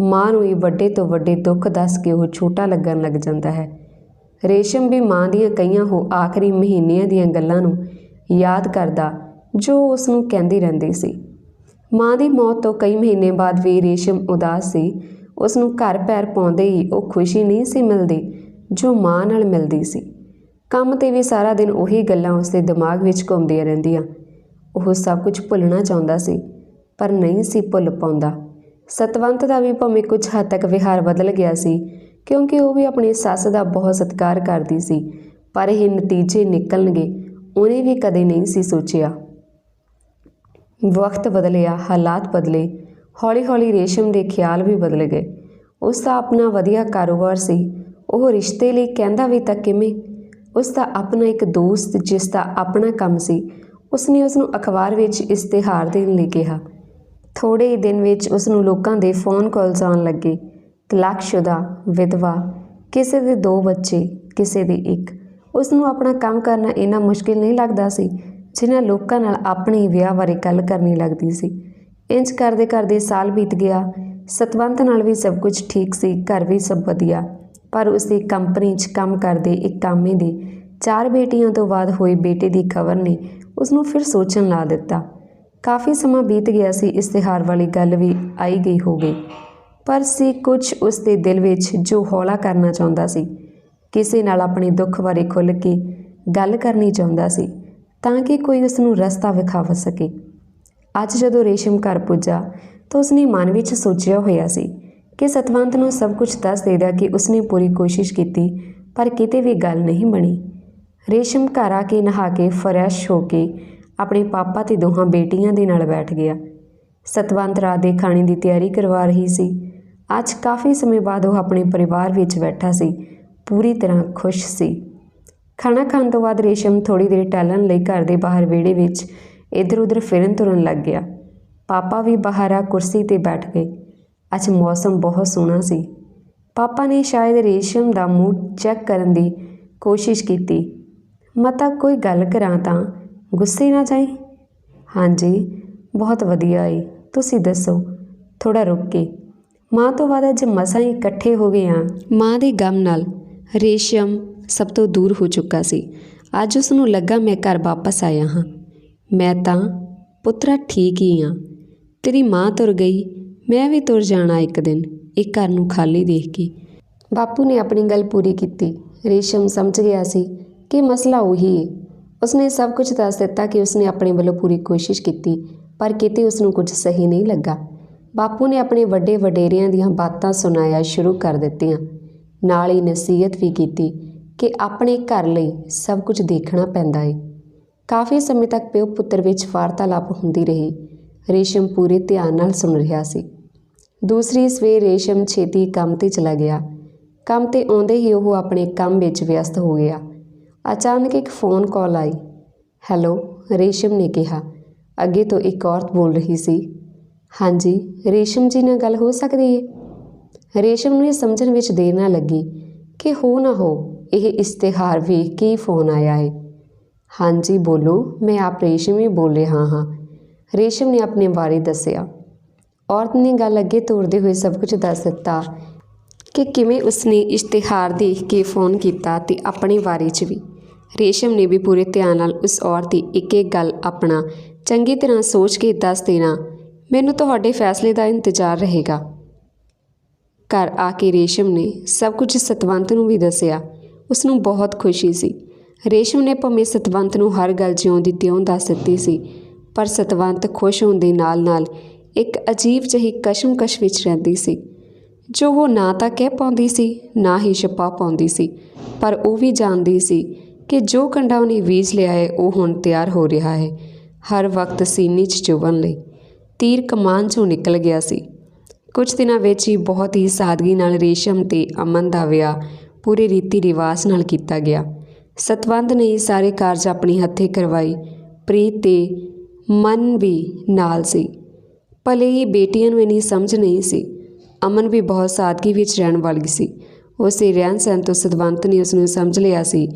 ਮਾਂ ਨੂੰ ਹੀ ਵੱਡੇ ਤੋਂ ਵੱਡੇ ਦੁੱਖ ਦੱਸ ਕੇ ਉਹ ਛੋਟਾ ਲੱਗਣ ਲੱਗ ਜਾਂਦਾ ਹੈ। ਰੇਸ਼ਮ ਵੀ ਮਾਂ ਦੀਆਂ ਕਈਆਂ ਹੋ ਆਖਰੀ ਮਹੀਨਿਆਂ ਦੀਆਂ ਗੱਲਾਂ ਨੂੰ ਯਾਦ ਕਰਦਾ, ਜੋ ਉਸ ਨੂੰ ਕਹਿੰਦੀ ਰਹਿੰਦੀ ਸੀ। ਮਾਂ ਦੀ ਮੌਤ ਤੋਂ ਕਈ ਮਹੀਨੇ ਬਾਅਦ ਵੀ ਰੇਸ਼ਮ ਉਦਾਸ ਸੀ। ਉਸ ਨੂੰ ਘਰ ਪੈਰ ਪਾਉਂਦੇ ਹੀ ਉਹ ਖੁਸ਼ੀ ਨਹੀਂ ਸੀ ਮਿਲਦੀ, ਜੋ ਮਾਂ ਨਾਲ ਮਿਲਦੀ ਸੀ। ਕੰਮ ਤੇ ਵੀ ਸਾਰਾ ਦਿਨ ਉਹੀ ਗੱਲਾਂ ਉਸਦੇ ਦਿਮਾਗ ਵਿੱਚ ਘੁੰਮਦੀਆਂ ਰਹਿੰਦੀਆਂ। ਉਹ ਸਭ ਕੁਝ ਭੁੱਲਣਾ ਚਾਹੁੰਦਾ ਸੀ, ਪਰ ਨਹੀਂ ਸੀ ਭੁੱਲ ਪਾਉਂਦਾ। ਸਤਵੰਤ ਦਾ ਵੀ ਭਾਵੇਂ ਕੁਝ ਹੱਦ ਤੱਕ ਵਿਹਾਰ ਬਦਲ ਗਿਆ ਸੀ, ਕਿਉਂਕਿ ਉਹ ਵੀ ਆਪਣੀ ਸੱਸ ਦਾ ਬਹੁਤ ਸਤਿਕਾਰ ਕਰਦੀ ਸੀ, ਪਰ ਇਹ ਨਤੀਜੇ ਨਿਕਲਣਗੇ, ਉਹਨੇ ਵੀ ਕਦੇ ਨਹੀਂ ਸੀ ਸੋਚਿਆ। ਵਕਤ ਬਦਲਿਆ, ਹਾਲਾਤ ਬਦਲੇ, ਹੌਲੀ-ਹੌਲੀ ਰੇਸ਼ਮ ਦੇ ਖਿਆਲ ਵੀ ਬਦਲ ਗਏ। ਉਸ ਦਾ ਆਪਣਾ ਵਧੀਆ ਕਾਰੋਬਾਰ ਸੀ। ਉਹ ਰਿਸ਼ਤੇ ਲਈ ਕਹਿੰਦਾ ਵੀ ਤਾਂ ਕਿਵੇਂ ਉਸ ਦਾ ਆਪਣਾ ਇੱਕ ਦੋਸਤ ਜਿਸ ਦਾ ਆਪਣਾ ਕੰਮ ਸੀ, ਉਸਨੇ ਉਸ ਨੂੰ ਅਖਬਾਰ ਵਿੱਚ ਇਸ਼ਤਿਹਾਰ ਦੇਣ ਲਈ ਕਿਹਾ। ਥੋੜੇ ਹੀ ਦਿਨ ਵਿੱਚ ਉਸ ਨੂੰ ਲੋਕਾਂ ਦੇ ਫੋਨ ਕਾਲਸ ਆਉਣ ਲੱਗੇ। ਤਲਾਕਸ਼ੁਦਾ, ਵਿਧਵਾ, ਕਿਸੇ ਦੇ ਦੋ ਬੱਚੇ, ਕਿਸੇ ਦੇ ਇੱਕ। ਉਸ ਨੂੰ ਆਪਣਾ ਕੰਮ ਕਰਨਾ ਇੰਨਾ ਮੁਸ਼ਕਿਲ ਨਹੀਂ ਲੱਗਦਾ ਸੀ ਜਿਨ੍ਹਾਂ ਲੋਕਾਂ ਨਾਲ ਆਪਣੇ ਵਿਆਹ ਬਾਰੇ ਗੱਲ ਕਰਨੀ ਲੱਗਦੀ ਸੀ। ਇੰਜ ਕਰਦੇ ਕਰਦੇ ਸਾਲ ਬੀਤ ਗਿਆ। ਸਤਵੰਤ ਨਾਲ ਵੀ ਸਭ ਕੁਝ ਠੀਕ ਸੀ, ਘਰ ਵੀ ਸਭ ਵਧੀਆ। ਪਰ ਉਸ ਕੰਪਨੀ 'ਚ ਕੰਮ ਕਰਦੇ ਇੱਕ ਕਾਮੇ ਦੇ ਚਾਰ ਬੇਟੀਆਂ ਤੋਂ ਬਾਅਦ ਹੋਈ ਬੇਟੇ ਦੀ ਖਬਰ ਨੇ ਉਸ ਨੂੰ ਫਿਰ ਸੋਚਣ ਲਾ ਦਿੱਤਾ। ਕਾਫੀ ਸਮਾਂ ਬੀਤ ਗਿਆ ਸੀ ਇਸ਼ਤਿਹਾਰ ਵਾਲੀ ਗੱਲ ਵੀ ਆਈ ਗਈ ਹੋ ਗਈ ਪਰ ਸੀ ਕੁਝ ਉਸ ਦੇ ਦਿਲ ਵਿੱਚ ਜੋ ਹੌਲਾ ਕਰਨਾ ਚਾਹੁੰਦਾ ਸੀ। ਕਿਸੇ ਨਾਲ ਆਪਣੇ ਦੁੱਖ ਬਾਰੇ ਖੁੱਲ੍ਹ ਕੇ ਗੱਲ ਕਰਨੀ ਚਾਹੁੰਦਾ ਸੀ ਤਾਂ ਕਿ ਕੋਈ ਉਸ ਨੂੰ ਰਸਤਾ ਵਿਖਾਵ ਸਕੇ। ਅੱਜ ਜਦੋਂ ਰੇਸ਼ਮ ਘਰ ਪੁੱਜਾ ਤਾਂ ਉਸਨੇ ਮਨ ਵਿੱਚ ਸੋਚਿਆ ਹੋਇਆ ਸੀ ਕਿ ਸਤਵੰਤ ਨੂੰ ਸਭ ਕੁਝ ਦੱਸ ਦੇਦਾ ਕਿ ਉਸਨੇ ਪੂਰੀ ਕੋਸ਼ਿਸ਼ ਕੀਤੀ, ਪਰ ਕਿਤੇ ਵੀ ਗੱਲ ਨਹੀਂ ਬਣੀ। ਰੇਸ਼ਮ ਘਰ ਆ ਕੇ ਨਹਾ ਕੇ ਫਰੈਸ਼ ਹੋ ਕੇ ਆਪਣੇ ਪਾਪਾ ਤੇ ਦੋਹਾਂ ਬੇਟੀਆਂ ਦੇ ਨਾਲ ਬੈਠ ਗਿਆ। ਸਤਵੰਤ ਰਾਤ ਦੇ ਖਾਣੇ ਦੀ ਤਿਆਰੀ ਕਰਵਾ ਰਹੀ ਸੀ। ਅੱਜ ਕਾਫੀ ਸਮੇਂ ਬਾਅਦ ਉਹ ਆਪਣੇ ਪਰਿਵਾਰ ਵਿੱਚ ਬੈਠਾ ਸੀ। ਪੂਰੀ ਤਰ੍ਹਾਂ ਖੁਸ਼ ਸੀ। ਖਾਣਾ ਖਾਣ ਤੋਂ ਬਾਅਦ ਰੇਸ਼ਮ ਥੋੜੀ ਦੇਰ ਟਹਿਲਣ ਲਈ ਘਰ ਦੇ ਬਾਹਰ ਵਿਹੜੇ ਵਿੱਚ ਇੱਧਰ ਉੱਧਰ ਫਿਰਨ ਤੁਰਨ ਲੱਗ ਗਿਆ। ਪਾਪਾ ਵੀ ਬਾਹਰ ਆ ਕੁਰਸੀ ਤੇ ਬੈਠ ਗਏ। ਅੱਜ ਮੌਸਮ ਬਹੁਤ ਸੋਹਣਾ ਸੀ। ਪਾਪਾ ਨੇ ਸ਼ਾਇਦ ਰੇਸ਼ਮ ਦਾ ਮੂਡ ਚੈੱਕ ਕਰਨ ਦੀ ਕੋਸ਼ਿਸ਼ ਕੀਤੀ। ਮਤਾ ਕੋਈ ਗੱਲ ਕਰਾਂ ਤਾਂ ਗੁੱਸੇ ਨਾ ਜਾਈ? ਹਾਂਜੀ, ਬਹੁਤ ਵਧੀਆ ਏ। ਤੁਸੀਂ ਦੱਸੋ ਥੋੜਾ ਰੁਕ ਕੇ। ਮਾਂ ਤੋਂ ਬਾਅਦ ਅੱਜ ਮਸਾਂ ਹੀ ਇਕੱਠੇ ਹੋ ਗਏ ਹਾਂ ਮਾਂ ਦੇ ਗਮ ਨਾਲ ਰੇਸ਼ਮ ਸਭ ਤੋਂ ਦੂਰ ਹੋ ਚੁੱਕਾ ਸੀ। ਅੱਜ ਉਸ ਨੂੰ ਲੱਗਾ ਮੈਂ ਘਰ ਵਾਪਸ ਆਇਆ ਹਾਂ। ਮੈਂ ਤਾਂ ਪੁੱਤਰਾ ਠੀਕ ਹੀ ਹਾਂ ਤੇਰੀ ਮਾਂ ਤੁਰ ਗਈ। ਮੈਂ ਵੀ ਤੁਰ ਜਾਣਾ ਇੱਕ ਦਿਨ ਇਹ ਘਰ ਨੂੰ ਖਾਲੀ ਦੇਖ ਕੇ। ਬਾਪੂ ਨੇ ਆਪਣੀ ਗੱਲ ਪੂਰੀ ਕੀਤੀ। ਰੇਸ਼ਮ ਸਮਝ ਗਿਆ ਸੀ ਕਿ ਮਸਲਾ ਉਹੀ ਹੈ ਉਸਨੇ ਸਭ ਕੁਝ ਦੱਸ ਦਿੱਤਾ ਕਿ ਉਸਨੇ ਆਪਣੇ ਵੱਲੋਂ ਪੂਰੀ ਕੋਸ਼ਿਸ਼ ਕੀਤੀ, ਪਰ ਕਿਤੇ ਉਸ ਨੂੰ ਕੁਝ ਸਹੀ ਨਹੀਂ ਲੱਗਾ। ਬਾਪੂ ਨੇ ਆਪਣੇ ਵੱਡੇ ਵਡੇਰਿਆਂ ਦੀਆਂ ਬਾਤਾਂ ਸੁਣਾਇਆ ਸ਼ੁਰੂ ਕਰ ਦਿੱਤੀਆਂ। ਨਾਲ ਹੀ ਨਸੀਹਤ ਵੀ ਕੀਤੀ ਕਿ ਆਪਣੇ ਘਰ ਲਈ ਸਭ ਕੁਝ ਦੇਖਣਾ ਪੈਂਦਾ ਹੈ ਕਾਫੀ ਸਮੇਂ ਤੱਕ ਪਿਓ ਪੁੱਤਰ ਵਿੱਚ ਵਾਰਤਾਲਾਪ ਹੁੰਦੀ ਰਹੀ। ਰੇਸ਼ਮ ਪੂਰੇ ਧਿਆਨ ਨਾਲ ਸੁਣ ਰਿਹਾ ਸੀ। ਦੂਸਰੀ ਸਵੇਰ ਰੇਸ਼ਮ ਛੇਤੀ ਕੰਮ ਤੇ ਚਲਾ ਗਿਆ। ਕੰਮ ਤੇ ਆਉਂਦੇ ਹੀ ਉਹ ਆਪਣੇ ਕੰਮ ਵਿੱਚ ਵਿਅਸਤ ਹੋ ਗਿਆ। ਅਚਾਨਕ ਇੱਕ ਫੋਨ ਕਾਲ ਆਈ। ਹੈਲੋ, ਰੇਸ਼ਮ ਨੇ ਕਿਹਾ। ਅੱਗੇ ਤੋਂ ਇੱਕ ਔਰਤ ਬੋਲ ਰਹੀ ਸੀ। ਹਾਂਜੀ, ਰੇਸ਼ਮ ਜੀ ਨਾਲ ਗੱਲ ਹੋ ਸਕਦੀ ਹੈ ਰੇਸ਼ਮ ਨੂੰ ਇਹ ਸਮਝਣ ਵਿੱਚ ਦੇਰ ਨਾ ਲੱਗੀ ਕਿ ਹੋ ਨਾ ਹੋ, ਇਹ ਇਸ਼ਤਿਹਾਰ ਵੇਖ ਕੇ ਹੀ ਫੋਨ ਆਇਆ ਹੈ ਹਾਂਜੀ, ਬੋਲੋ, ਮੈਂ ਆਪ ਰੇਸ਼ਮ ਹੀ ਬੋਲ ਰਿਹਾ ਹਾਂ। ਰੇਸ਼ਮ ਨੇ ਆਪਣੇ ਬਾਰੇ ਦੱਸਿਆ। ਔਰਤ ਨੇ ਗੱਲ ਅੱਗੇ ਤੋਰਦੇ ਹੋਏ ਸਭ ਕੁਝ ਦੱਸ ਦਿੱਤਾ ਕਿ ਕਿਵੇਂ ਉਸਨੇ ਇਸ਼ਤਿਹਾਰ ਦੇਖ ਕੇ ਫੋਨ ਕੀਤਾ ਤੇ ਆਪਣੇ ਬਾਰੇ 'ਚ ਵੀ। ਰੇਸ਼ਮ ਨੇ ਵੀ ਪੂਰੇ ਧਿਆਨ ਨਾਲ ਉਸ ਔਰਤ ਦੀ ਇੱਕ ਇੱਕ ਗੱਲ ਆਪਣਾ ਚੰਗੀ ਤਰ੍ਹਾਂ ਸੋਚ ਕੇ ਦੱਸ ਦੇਣਾ, ਮੈਨੂੰ ਤੁਹਾਡੇ ਫੈਸਲੇ ਦਾ ਇੰਤਜ਼ਾਰ ਰਹੇਗਾ। ਘਰ ਆ ਕੇ ਰੇਸ਼ਮ ਨੇ ਸਭ ਕੁਝ ਸਤਵੰਤ ਨੂੰ ਵੀ ਦੱਸਿਆ। ਉਸ ਨੂੰ ਬਹੁਤ ਖੁਸ਼ੀ ਸੀ। ਰੇਸ਼ਮ ਨੇ ਭਾਵੇਂ ਸਤਵੰਤ ਨੂੰ ਹਰ ਗੱਲ ਜਿਉਂ ਦੀ ਤਿਉਂ ਦੱਸ ਦਿੱਤੀ ਸੀ ਪਰ ਸਤਵੰਤ ਖੁਸ਼ ਹੋਣ ਦੇ ਨਾਲ-ਨਾਲ ਇੱਕ ਅਜੀਬ ਜਿਹੀ ਕਸ਼ਮਕਸ਼ ਵਿੱਚ ਰਹਿੰਦੀ ਸੀ। ਜੋ ਉਹ ਨਾ ਤਾਂ ਕਹਿ ਪਾਉਂਦੀ ਸੀ, ਨਾ ਹੀ ਛਪਾ ਪਾਉਂਦੀ ਸੀ, ਪਰ ਉਹ ਵੀ ਜਾਣਦੀ ਸੀ ਕਿ ਜੋ ਕੰਡਾ ਉਹਨੇ ਬੀਜ ਲਿਆ ਹੈ, ਉਹ ਹੁਣ ਤਿਆਰ ਹੋ ਰਿਹਾ ਹੈ। ਹਰ ਵਕਤ ਸੀਨੀ 'ਚ ਚੁਭਣ ਲਈ ਤੀਰ ਕਮਾਨ 'ਚੋਂ ਨਿਕਲ ਗਿਆ ਸੀ। ਕੁਝ ਦਿਨਾਂ ਵਿੱਚ ਹੀ ਬਹੁਤ ਹੀ ਸਾਦਗੀ ਨਾਲ ਰੇਸ਼ਮ ਤੇ ਅਮਨ ਦਾ ਵਿਆਹ ਪੂਰੇ ਰੀਤੀ ਰਿਵਾਜ ਨਾਲ ਕੀਤਾ ਗਿਆ। ਸਤਵੰਦ ਨੇ ਸਾਰੇ ਕਾਰਜ ਆਪਣੇ ਹੱਥੇ ਕਰਵਾਈ ਪ੍ਰੀਤ ਤੇ ਮਨ ਵੀ ਨਾਲ ਸੀ। ਭਲੇ ਹੀ ਬੇਟੀਆਂ ਨੂੰ ਇਨੀ ਸਮਝ ਨਹੀਂ ਸੀ। ਅਮਨ ਵੀ ਬਹੁਤ ਸਾਦਗੀ ਵਿੱਚ ਰਹਿਣ ਵਾਲੀ ਸੀ। ਉਸੇ ਰਹਿਣ ਸਹਿਣ ਤੋਂ ਸਦਵੰਤ ਨੇ ਉਸ ਨੂੰ ਸਮਝ ਲਿਆ ਸੀ।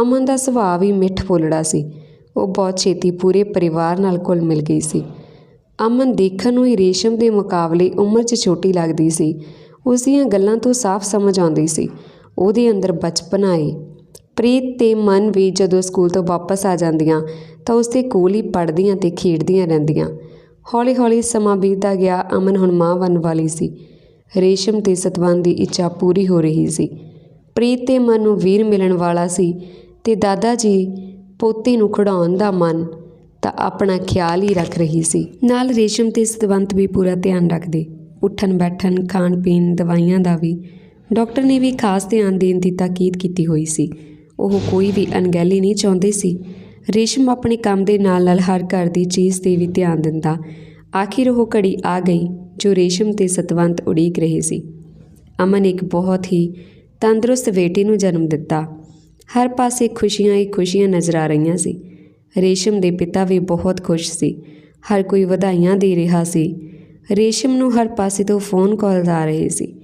ਅਮਨ ਦਾ ਸੁਭਾਅ ਵੀ ਮਿੱਠ ਬੋਲੜਾ ਸੀ। ਉਹ ਬਹੁਤ ਛੇਤੀ ਪੂਰੇ ਪਰਿਵਾਰ ਨਾਲ ਘੁਲ ਮਿਲ ਗਈ ਸੀ। ਅਮਨ ਦੇਖਣ ਨੂੰ ਹੀ ਰੇਸ਼ਮ ਦੇ ਮੁਕਾਬਲੇ ਉਮਰ 'ਚ ਛੋਟੀ ਲੱਗਦੀ ਸੀ। ਉਸ ਦੀਆਂ ਗੱਲਾਂ ਤੋਂ ਸਾਫ਼ ਸਮਝ ਆਉਂਦੀ ਸੀ। ਉਹਦੇ ਅੰਦਰ ਬਚਪਨ ਆਏ। ਪ੍ਰੀਤ ਤੇ ਮਨ ਵੀ ਜਦੋਂ ਸਕੂਲ ਤੋਂ ਵਾਪਸ ਆ ਜਾਂਦੀਆਂ ਤਾਂ ਉਸ ਦੇ ਕੋਲ ਹੀ ਪੜ੍ਹਦੀਆਂ ਤੇ ਖੇਡਦੀਆਂ ਰਹਿੰਦੀਆਂ। ਹੌਲੀ-ਹੌਲੀ ਸਮਾਂ ਬੀਤਦਾ ਗਿਆ, ਅਮਨ ਹੁਣ ਮਾਂ ਬਣਨ ਵਾਲੀ ਸੀ। ਰੇਸ਼ਮ ਤੇ ਸਤਵੰਤ ਦੀ ਇੱਛਾ ਪੂਰੀ ਹੋ ਰਹੀ ਸੀ। ਪ੍ਰੀਤ ਤੇ ਮਨ ਨੂੰ ਵੀਰ ਮਿਲਣ ਵਾਲਾ ਸੀ ਤੇ ਦਾਦਾ ਜੀ, ਪੋਤੀ ਨੂੰ ਖਿਡਾਉਣ ਦਾ ਮਨ ਤਾਂ ਆਪਣਾ ਖਿਆਲ ਹੀ ਰੱਖ ਰਹੀ ਸੀ। ਨਾਲ ਰੇਸ਼ਮ ਤੇ ਸਤਵੰਤ ਵੀ ਪੂਰਾ ਧਿਆਨ ਰੱਖਦੇ। ਉੱਠਣ, ਬੈਠਣ, ਖਾਣ, ਪੀਣ, ਦਵਾਈਆਂ ਦਾ ਵੀ। ਡਾਕਟਰ ਨੇ ਵੀ ਖਾਸ ਧਿਆਨ ਦੇਣ ਦੀ ਤਾਕੀਦ ਕੀਤੀ ਹੋਈ ਸੀ। ਉਹ ਕੋਈ ਵੀ ਅਣਗਹਿਲੀ ਨਹੀਂ ਚਾਹੁੰਦੇ ਸੀ। ਰੇਸ਼ਮ ਆਪਣੇ ਕੰਮ ਦੇ ਨਾਲ ਨਾਲ ਹਰ ਘਰ ਦੀ ਚੀਜ਼ ਤੇ ਵੀ ਧਿਆਨ ਦਿੰਦਾ। ਆਖਿਰ ਉਹ ਘੜੀ ਆ ਗਈ, ਜੋ ਰੇਸ਼ਮ ਤੇ ਸਤਵੰਤ ਉਡੀਕ ਰਹੇ ਸੀ। ਅਮਨ ਇੱਕ ਬਹੁਤ ਹੀ ਤੰਦਰੁਸਤ ਬੇਟੀ ਨੂੰ ਜਨਮ ਦਿੱਤਾ। ਹਰ ਪਾਸੇ ਖੁਸ਼ੀਆਂ ਹੀ ਖੁਸ਼ੀਆਂ ਨਜ਼ਰ ਆ ਰਹੀਆਂ ਸੀ। ਰੇਸ਼ਮ ਦੇ ਪਿਤਾ ਵੀ ਬਹੁਤ ਖੁਸ਼ ਸੀ। ਹਰ ਕੋਈ ਵਧਾਈਆਂ ਦੇ ਰਿਹਾ ਸੀ। ਰੇਸ਼ਮ ਨੂੰ ਹਰ ਪਾਸੇ ਤੋਂ ਫੋਨ ਕਾਲ ਆ ਰਹੇ ਸੀ।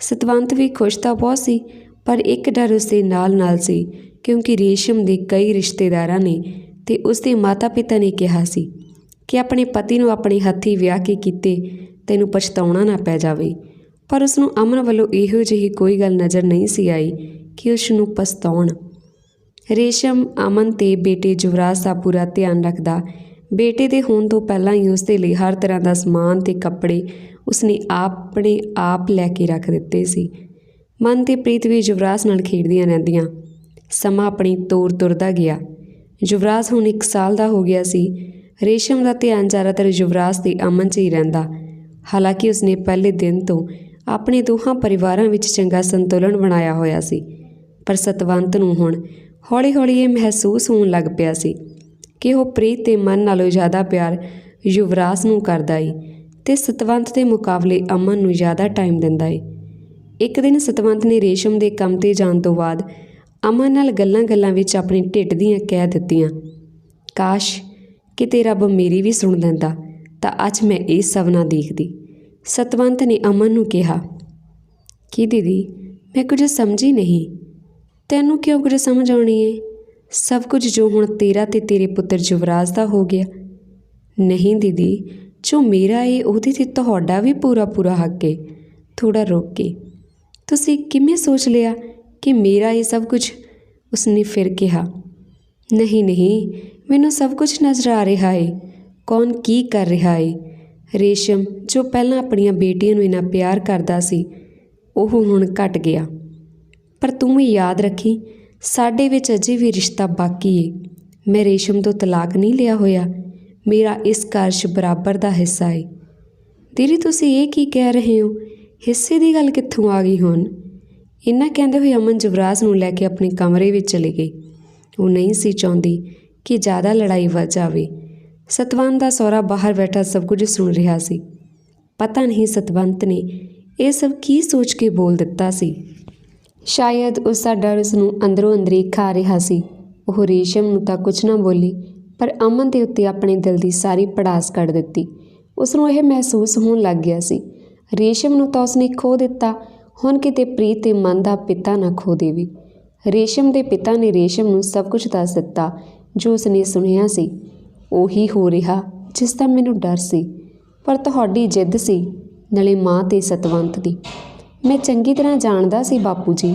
ਸਤਵੰਤ ਵੀ ਖੁਸ਼ ਤਾਂ ਬਹੁਤ ਸੀ, ਪਰ ਇੱਕ ਡਰ ਉਸ ਦੇ ਨਾਲ-ਨਾਲ ਸੀ ਕਿਉਂਕਿ ਰੇਸ਼ਮ ਦੇ ਕਈ ਰਿਸ਼ਤੇਦਾਰਾਂ ਨੇ ਤੇ ਉਸ ਦੇ ਮਾਤਾ-ਪਿਤਾ ਨੇ ਕਿਹਾ ਸੀ ਕਿ ਆਪਣੇ ਪਤੀ ਨੂੰ ਆਪਣੇ ਹੱਥੀਂ ਵਿਆਹ ਕੇ ਕੀਤੇ ਤੈਨੂੰ ਪਛਤਾਉਣਾ ਨਾ ਪੈ ਜਾਵੇ। ਪਰ ਉਸ ਨੂੰ ਅਮਨ ਵੱਲੋਂ ਇਹੋ ਜਿਹੀ ਕੋਈ ਗੱਲ ਨਜ਼ਰ ਨਹੀਂ ਸੀ ਆਈ ਕਿ ਉਸ ਨੂੰ ਪਛਤਾਉਣ। ਰੇਸ਼ਮ, ਅਮਨ ਤੇ ਬੇਟੇ ਯੁਵਰਾਜ ਦਾ ਪੂਰਾ ਧਿਆਨ ਰੱਖਦਾ ਬੇਟੇ ਦੇ ਹੋਣ ਤੋਂ ਪਹਿਲਾਂ ਹੀ ਉਸ ਦੇ ਲਈ ਹਰ ਤਰ੍ਹਾਂ ਦਾ ਸਮਾਨ ਤੇ ਕੱਪੜੇ ਉਸਨੇ ਆਪਣੇ ਆਪ ਲੈ ਕੇ ਰੱਖ ਦਿੱਤੇ ਸੀ। ਮਨ ਤੇ ਪ੍ਰੀਤ ਵੀ ਯੁਵਰਾਜ ਨਾਲ ਖੇਡਦੀਆਂ ਰਹਿੰਦੀਆਂ। ਸਮਾਂ ਆਪਣੀ ਤੋਰ ਤੁਰਦਾ ਗਿਆ। ਯੁਵਰਾਜ ਹੁਣ 1 ਸਾਲ ਦਾ ਹੋ ਗਿਆ ਸੀ। ਰੇਸ਼ਮ ਦਾ ਧਿਆਨ ਜ਼ਿਆਦਾਤਰ ਯੁਵਰਾਜ ਦੇ ਅਮਨ 'ਚ ਹੀ ਰਹਿੰਦਾ। ਹਾਲਾਂਕਿ ਉਸਨੇ ਪਹਿਲੇ ਦਿਨ ਤੋਂ ਆਪਣੇ ਦੋਹਾਂ ਪਰਿਵਾਰਾਂ ਵਿੱਚ ਚੰਗਾ ਸੰਤੁਲਨ ਬਣਾਇਆ ਹੋਇਆ ਸੀ। ਪਰ ਸਤਵੰਤ ਨੂੰ ਹੁਣ ਹੌਲੀ-ਹੌਲੀ ਇਹ ਮਹਿਸੂਸ ਹੋਣ ਲੱਗ ਪਿਆ ਸੀ ਕਿ ਉਹ ਪ੍ਰੀਤ ਤੇ ਮਨ ਨਾਲੋਂ ਜ਼ਿਆਦਾ ਪਿਆਰ ਯੁਵਰਾਜ ਨੂੰ ਕਰਦਾ ਏ ਤੇ ਸਤਵੰਤ ਦੇ ਮੁਕਾਬਲੇ ਅਮਨ ਨੂੰ ਜ਼ਿਆਦਾ ਟਾਈਮ ਦਿੰਦਾ ਏ। ਇੱਕ ਦਿਨ ਸਤਵੰਤ ਨੇ ਰੇਸ਼ਮ ਦੇ ਕੰਮ ਤੇ ਜਾਣ ਤੋਂ ਬਾਅਦ ਅਮਨ ਨਾਲ ਗੱਲਾਂ-ਗੱਲਾਂ ਵਿੱਚ ਆਪਣੀ ਢਿੱਡ ਦੀਆਂ ਕਹਿ ਦਿੱਤੀਆਂ, ਕਾਸ਼ ਕਿਤੇ ਰੱਬ ਮੇਰੀ ਵੀ ਸੁਣ ਲੈਂਦਾ, ਤਾਂ ਅੱਜ ਮੈਂ ਇਹ ਸਭ ਨਾ ਦੇਖਦੀ। ਸਤਵੰਤ ਨੇ ਅਮਨ ਨੂੰ ਕਿਹਾ, ਕੀ ਦੀਦੀ, ਮੈਂ ਕੁਝ ਸਮਝੀ ਨਹੀਂ। ਤੈਨੂੰ ਕਿਉਂ ਕੁਝ ਸਮਝ ਆਉਣੀ ਏ? ਸਭ ਕੁਝ ਜੋ ਹੁਣ ਤੇਰਾ ਤੇ ਤੇਰੇ ਪੁੱਤਰ ਯੁਵਰਾਜ ਦਾ ਹੋ ਗਿਆ। ਨਹੀਂ ਦੀਦੀ, ਜੋ ਮੇਰਾ ਏ, ਉਹਦੇ ਤੇ ਤੁਹਾਡਾ ਵੀ ਪੂਰਾ ਪੂਰਾ ਹੱਕ ਏ। ਥੋੜਾ ਰੁਕ ਕੇ। ਤੁਸੀਂ ਕਿਵੇਂ ਸੋਚ ਲਿਆ ਕਿ ਮੇਰਾ ਇਹ ਸਭ ਕੁਝ ਉਸਨੇ ਫਿਰ ਕਿਹਾ, ਨਹੀਂ ਨਹੀਂ, ਮੈਨੂੰ ਸਭ ਕੁਝ ਨਜ਼ਰ ਆ ਰਿਹਾ ਏ। ਕੌਣ ਕੀ ਕਰ ਰਿਹਾ ਏ? ਰੇਸ਼ਮ, ਜੋ ਪਹਿਲਾਂ ਆਪਣੀਆਂ ਬੇਟੀਆਂ ਨੂੰ ਇਨਾ ਪਿਆਰ ਕਰਦਾ ਸੀ, ਉਹ ਹੁਣ ਘਟ ਗਿਆ। ਪਰ ਤੂੰ ਵੀ ਯਾਦ ਰੱਖੀ, ਸਾਡੇ ਵਿੱਚ ਅਜੇ ਵੀ ਰਿਸ਼ਤਾ ਬਾਕੀ ਏ। ਮੈਂ ਰੇਸ਼ਮ ਤੋਂ ਤਲਾਕ ਨਹੀਂ ਲਿਆ ਹੋਇਆ। ਮੇਰਾ ਇਸ ਘਰ ਬਰਾਬਰ ਦਾ ਹਿੱਸਾ ਏ। ਦੀਦੀ, ਤੁਸੀਂ ਇਹ ਕੀ ਕਹਿ ਰਹੇ ਹੋ? ਹਿੱਸੇ ਦੀ ਗੱਲ ਕਿੱਥੋਂ ਆ ਗਈ ਹੁਣ? ਇੰਨਾ ਕਹਿੰਦੇ ਹੋਏ ਅਮਨ ਜਵਰਾਜ ਨੂੰ ਲੈ ਕੇ ਆਪਣੇ ਕਮਰੇ ਵਿੱਚ ਚਲੀ ਗਈ। ਉਹ ਨਹੀਂ ਸੀ ਚਾਹੁੰਦੀ ਕਿ ਜ਼ਿਆਦਾ ਲੜਾਈ ਵੱਧ ਜਾਵੇ। ਸਤਵੰਤ ਦਾ ਸਹੁਰਾ ਬਾਹਰ ਬੈਠਾ ਸਭ ਕੁਝ ਸੁਣ ਰਿਹਾ ਸੀ। ਪਤਾ ਨਹੀਂ ਸਤਵੰਤ ਨੇ ਇਹ ਸਭ ਕੀ ਸੋਚ ਕੇ ਬੋਲ ਦਿੱਤਾ ਸੀ। ਸ਼ਾਇਦ ਉਸ ਦਾ ਡਰ ਉਸ ਨੂੰ ਅੰਦਰੋਂ ਅੰਦਰੀ ਖਾ ਰਿਹਾ ਸੀ। ਉਹ ਰੇਸ਼ਮ ਨੂੰ ਤਾਂ ਕੁਝ ਨਾ ਬੋਲੀ, ਪਰ ਅਮਨ ਦੇ ਉੱਤੇ ਆਪਣੇ ਦਿਲ ਦੀ ਸਾਰੀ ਪੜਾਸ ਕੱਢ ਦਿੱਤੀ। ਉਸ ਨੂੰ ਇਹ ਮਹਿਸੂਸ ਹੋਣ ਲੱਗ ਗਿਆ ਸੀ। ਰੇਸ਼ਮ ਨੂੰ ਤਾਂ ਉਸਨੇ ਖੋ ਦਿੱਤਾ ਹੁਣ ਕਿਤੇ ਪ੍ਰੀਤ ਤੇ ਮਨ ਦਾ ਪਿਤਾ ਨਾ ਖੋ ਦੇਵੇ। ਰੇਸ਼ਮ ਦੇ ਪਿਤਾ ਨੇ ਰੇਸ਼ਮ ਨੂੰ ਸਭ ਕੁਝ ਦੱਸ ਦਿੱਤਾ, ਜੋ ਉਸਨੇ ਸੁਣਿਆ ਸੀ। ਉਹੀ ਹੋ ਰਿਹਾ, ਜਿਸ ਦਾ ਮੈਨੂੰ ਡਰ ਸੀ। ਪਰ ਤੁਹਾਡੀ ਜਿੱਦ ਸੀ, ਨਲੇ ਮਾਂ ਤੇ ਸਤਵੰਤ ਦੀ। ਮੈਂ ਚੰਗੀ ਤਰ੍ਹਾਂ ਜਾਣਦਾ ਸੀ ਬਾਪੂ ਜੀ,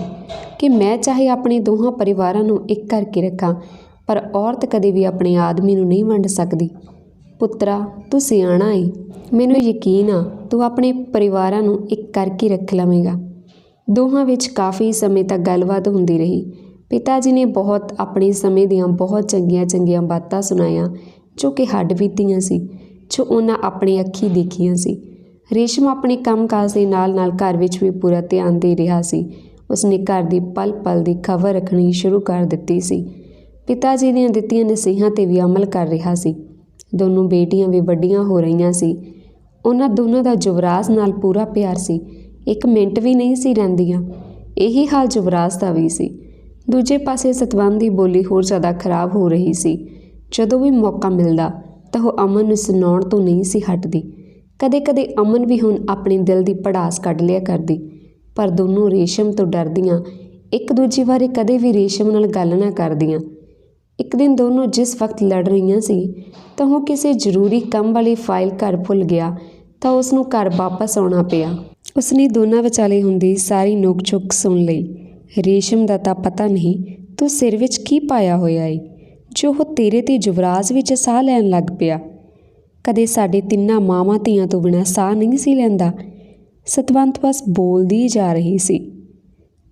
ਕਿ ਮੈਂ ਚਾਹੇ ਆਪਣੇ ਦੋਹਾਂ ਪਰਿਵਾਰਾਂ ਨੂੰ ਇੱਕ ਕਰਕੇ ਰੱਖਾਂ, ਪਰ ਔਰਤ ਕਦੇ ਵੀ ਆਪਣੇ ਆਦਮੀ ਨੂੰ ਨਹੀਂ ਵੰਡ ਸਕਦੀ। ਪੁੱਤਰਾ, ਤੂੰ ਸਿਆਣਾ ਏ। ਮੈਨੂੰ ਯਕੀਨ ਆ, ਤੂੰ ਆਪਣੇ ਪਰਿਵਾਰਾਂ ਨੂੰ ਇੱਕ ਕਰਕੇ ਰੱਖ ਲਵੇਂਗਾ। ਦੋਹਾਂ ਵਿੱਚ ਕਾਫੀ ਸਮੇਂ ਤੱਕ ਗੱਲਬਾਤ ਹੁੰਦੀ ਰਹੀ। ਪਿਤਾ ਜੀ ਨੇ ਬਹੁਤ ਆਪਣੇ ਸਮੇਂ ਦੀਆਂ ਬਹੁਤ ਚੰਗੀਆਂ ਚੰਗੀਆਂ ਬਾਤਾਂ ਸੁਣਾਈਆਂ, ਜੋ ਕਿ ਹੱਡ ਬੀਤੀਆਂ ਸੀ, ਜੋ ਉਹਨਾਂ ਆਪਣੀ ਅੱਖੀ ਦੇਖੀਆਂ ਸੀ। ਰੇਸ਼ਮ ਆਪਣੇ ਕੰਮਕਾਜ ਦੇ ਨਾਲ-ਨਾਲ ਘਰ ਵਿੱਚ ਵੀ ਪੂਰਾ ਧਿਆਨ ਦੇ ਰਿਹਾ ਸੀ। ਉਸਨੇ ਘਰ ਦੀ ਪਲ-ਪਲ ਦੀ ਖਬਰ ਰੱਖਣੀ ਸ਼ੁਰੂ ਕਰ ਦਿੱਤੀ ਸੀ। ਪਿਤਾ ਜੀ ਦੀਆਂ ਦਿੱਤੀਆਂ ਨਸੀਹਾਂ ਤੇ ਵੀ ਅਮਲ ਕਰ ਰਿਹਾ ਸੀ। ਦੋਨੋਂ ਬੇਟੀਆਂ ਵੀ ਵੱਡੀਆਂ ਹੋ ਰਹੀਆਂ ਸੀ। ਉਹਨਾਂ ਦੋਨਾਂ ਦਾ ਯੁਵਰਾਜ ਨਾਲ ਪੂਰਾ ਪਿਆਰ ਸੀ। ਇੱਕ ਮਿੰਟ ਵੀ ਨਹੀਂ ਸੀ ਰਹਿੰਦੀਆਂ। ਇਹੀ ਹਾਲ ਯੁਵਰਾਜ ਦਾ ਵੀ ਸੀ। ਦੂਜੇ ਪਾਸੇ ਸਤਵੰਤ ਦੀ ਬੋਲੀ ਹੋਰ ਜ਼ਿਆਦਾ ਖਰਾਬ ਹੋ ਰਹੀ ਸੀ। ਜਦੋਂ ਵੀ ਮੌਕਾ ਮਿਲਦਾ, ਤਾਂ ਉਹ ਅਮਨ ਨੂੰ ਸੁਣਾਉਣ ਤੋਂ ਨਹੀਂ ਸੀ ਹਟਦੀ। ਕਦੇ-ਕਦੇ ਅਮਨ ਵੀ ਹੁਣ ਆਪਣੇ ਦਿਲ ਦੀ ਪੜਾਸ ਕੱਢ ਲਿਆ ਕਰਦੀ। ਪਰ ਦੋਨੋਂ ਰੇਸ਼ਮ ਤੋਂ ਡਰਦੀਆਂ। ਇੱਕ ਦੂਜੀ ਬਾਰੇ ਕਦੇ ਵੀ ਰੇਸ਼ਮ ਨਾਲ ਗੱਲ ਨਾ ਕਰਦੀਆਂ। ਇੱਕ ਦਿਨ ਦੋਨੋਂ ਜਿਸ ਵਕਤ ਲੜ ਰਹੀਆਂ ਸੀ, ਤਾਂ ਉਹ ਕਿਸੇ ਜ਼ਰੂਰੀ ਕੰਮ ਵਾਲੀ ਫਾਈਲ ਘਰ ਭੁੱਲ ਗਿਆ, ਤਾਂ ਉਸ ਨੂੰ ਘਰ ਵਾਪਸ ਆਉਣਾ ਪਿਆ। ਉਸਨੇ ਦੋਨਾਂ ਵਿਚਾਲੇ ਹੁੰਦੀ ਸਾਰੀ ਨੋਕ-ਝੋਕ ਸੁਣ ਲਈ। ਰੇਸ਼ਮ ਦਾ ਤਾਂ ਪਤਾ ਨਹੀਂ, ਤੂੰ ਸਿਰ ਵਿੱਚ ਕੀ ਪਾਇਆ ਹੋਇਆ ਏ, ਜੋ ਉਹ ਤੇਰੇ ਤੇ ਯੁਵਰਾਜ ਵਿੱਚ ਸਾਹ ਲੈਣ ਲੱਗ ਪਿਆ। ਕਦੇ ਸਾਡੇ ਤਿੰਨਾਂ ਮਾਵਾਂ ਧੀਆਂ ਤੋਂ ਬਿਨਾਂ ਸਾਹ ਨਹੀਂ ਸੀ ਲੈਂਦਾ। ਸਤਵੰਤ ਬਸ ਬੋਲਦੀ ਜਾ ਰਹੀ ਸੀ,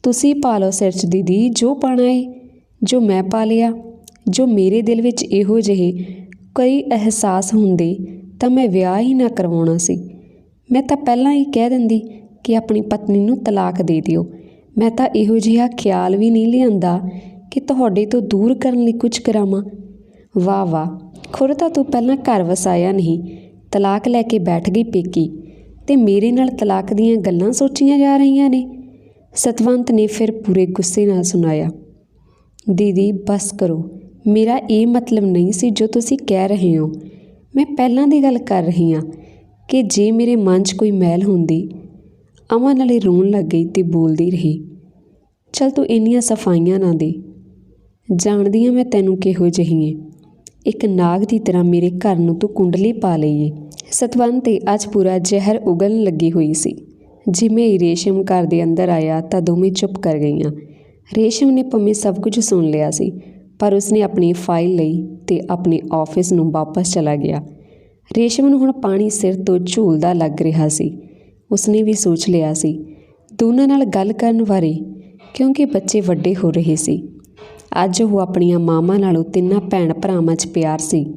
ਤੁਸੀਂ ਪਾ ਲਓ ਸਿਰ 'ਚ ਦੀਦੀ, ਜੋ ਪਾਣਾ ਏ, ਜੋ ਮੈਂ ਪਾ ਲਿਆ। ਜੋ ਮੇਰੇ ਦਿਲ ਵਿੱਚ ਇਹੋ ਜਿਹੇ ਕਈ ਅਹਿਸਾਸ ਹੁੰਦੇ, ਤਾਂ ਮੈਂ ਵਿਆਹ ਹੀ ਨਾ ਕਰਵਾਉਣਾ ਸੀ। ਮੈਂ ਤਾਂ ਪਹਿਲਾਂ ਹੀ ਕਹਿ ਦਿੰਦੀ ਕਿ ਆਪਣੀ ਪਤਨੀ ਨੂੰ ਤਲਾਕ ਦੇ ਦਿਓ। ਮੈਂ ਤਾਂ ਇਹੋ ਜਿਹਾ ਖਿਆਲ ਵੀ ਨਹੀਂ ਲਿਆਂਦਾ ਕਿ ਤੁਹਾਡੇ ਤੋਂ ਦੂਰ ਕਰਨ ਲਈ ਕੁਝ ਕਰਾਵਾਂ। ਵਾਹ ਵਾਹ, ਖੁਰ ਤੂੰ ਪਹਿਲਾਂ ਘਰ ਵਸਾਇਆ ਨਹੀਂ, ਤਲਾਕ ਲੈ ਕੇ ਬੈਠ ਗਈ ਪੇਕੀ, ਤੇ ਮੇਰੇ ਨਾਲ ਤਲਾਕ ਦੀਆਂ ਗੱਲਾਂ ਸੋਚੀਆਂ ਜਾ ਰਹੀਆਂ ਨੇ। ਸਤਵੰਤ ਨੇ ਫਿਰ ਪੂਰੇ ਗੁੱਸੇ ਨਾਲ ਸੁਣਾਇਆ, ਦੀਦੀ, ਬਸ ਕਰੋ ਮੇਰਾ ਇਹ ਮਤਲਬ ਨਹੀਂ ਸੀ ਜੋ ਤੁਸੀਂ ਕਹਿ ਰਹੇ ਹੋ। ਮੈਂ ਪਹਿਲਾਂ ਦੀ ਗੱਲ ਕਰ ਰਹੀ ਹਾਂ ਕਿ ਜੇ ਮੇਰੇ ਮਨ 'ਚ ਕੋਈ ਮੈਲ ਹੁੰਦੀ, ਅਮਨ ਨਾਲੇ ਰੋਣ ਲੱਗ ਗਈ ਤੇ ਬੋਲਦੀ ਰਹੀ, ਚਲ ਤੂੰ ਇੰਨੀਆਂ ਸਫਾਈਆਂ ਨਾ ਦੇ। ਜਾਣਦੀ ਹਾਂ ਮੈਂ ਤੈਨੂੰ ਕਿਹੋ ਜਿਹੀ ਏ ਇੱਕ ਨਾਗ ਦੀ ਤਰ੍ਹਾਂ ਮੇਰੇ ਘਰ ਨੂੰ ਤੂੰ ਕੁੰਡਲੀ ਪਾ ਲਈਏ ਸਤਵੰਤ ਤੇ ਅੱਜ ਪੂਰਾ ਜ਼ਹਿਰ ਉਗਲਣ ਲੱਗੀ ਹੋਈ ਸੀ। ਜਿਵੇਂ ਹੀ ਰੇਸ਼ਮ ਘਰ ਦੇ ਅੰਦਰ ਆਇਆ ਤਾਂ ਦੋਵੇਂ ਚੁੱਪ ਕਰ ਗਈਆਂ। ਰੇਸ਼ਮ ਨੇ ਭੰਮੇ ਸਭ ਕੁਝ ਸੁਣ ਲਿਆ ਸੀ ਪਰ ਉਸਨੇ ਆਪਣੀ ਫਾਈਲ ਲਈ ਤੇ ਆਪਣੇ ਆਫਿਸ ਨੂੰ ਵਾਪਸ ਚਲਾ ਗਿਆ। ਰੇਸ਼ਮ ਨੂੰ ਹੁਣ ਪਾਣੀ ਸਿਰ ਤੋਂ ਝੂਲਦਾ ਲੱਗ ਰਿਹਾ ਸੀ। ਉਸਨੇ ਵੀ ਸੋਚ ਲਿਆ ਸੀ, ਦੋਨਾਂ ਨਾਲ ਗੱਲ ਕਰਨ ਬਾਰੇ, ਕਿਉਂਕਿ ਬੱਚੇ ਵੱਡੇ ਹੋ ਰਹੇ ਸੀ। ਅੱਜ ਉਹ ਆਪਣੀਆਂ ਮਾਵਾਂ ਨਾਲੋਂ ਤਿੰਨਾਂ ਭੈਣ ਭਰਾਵਾਂ 'ਚ ਪਿਆਰ ਸੀ।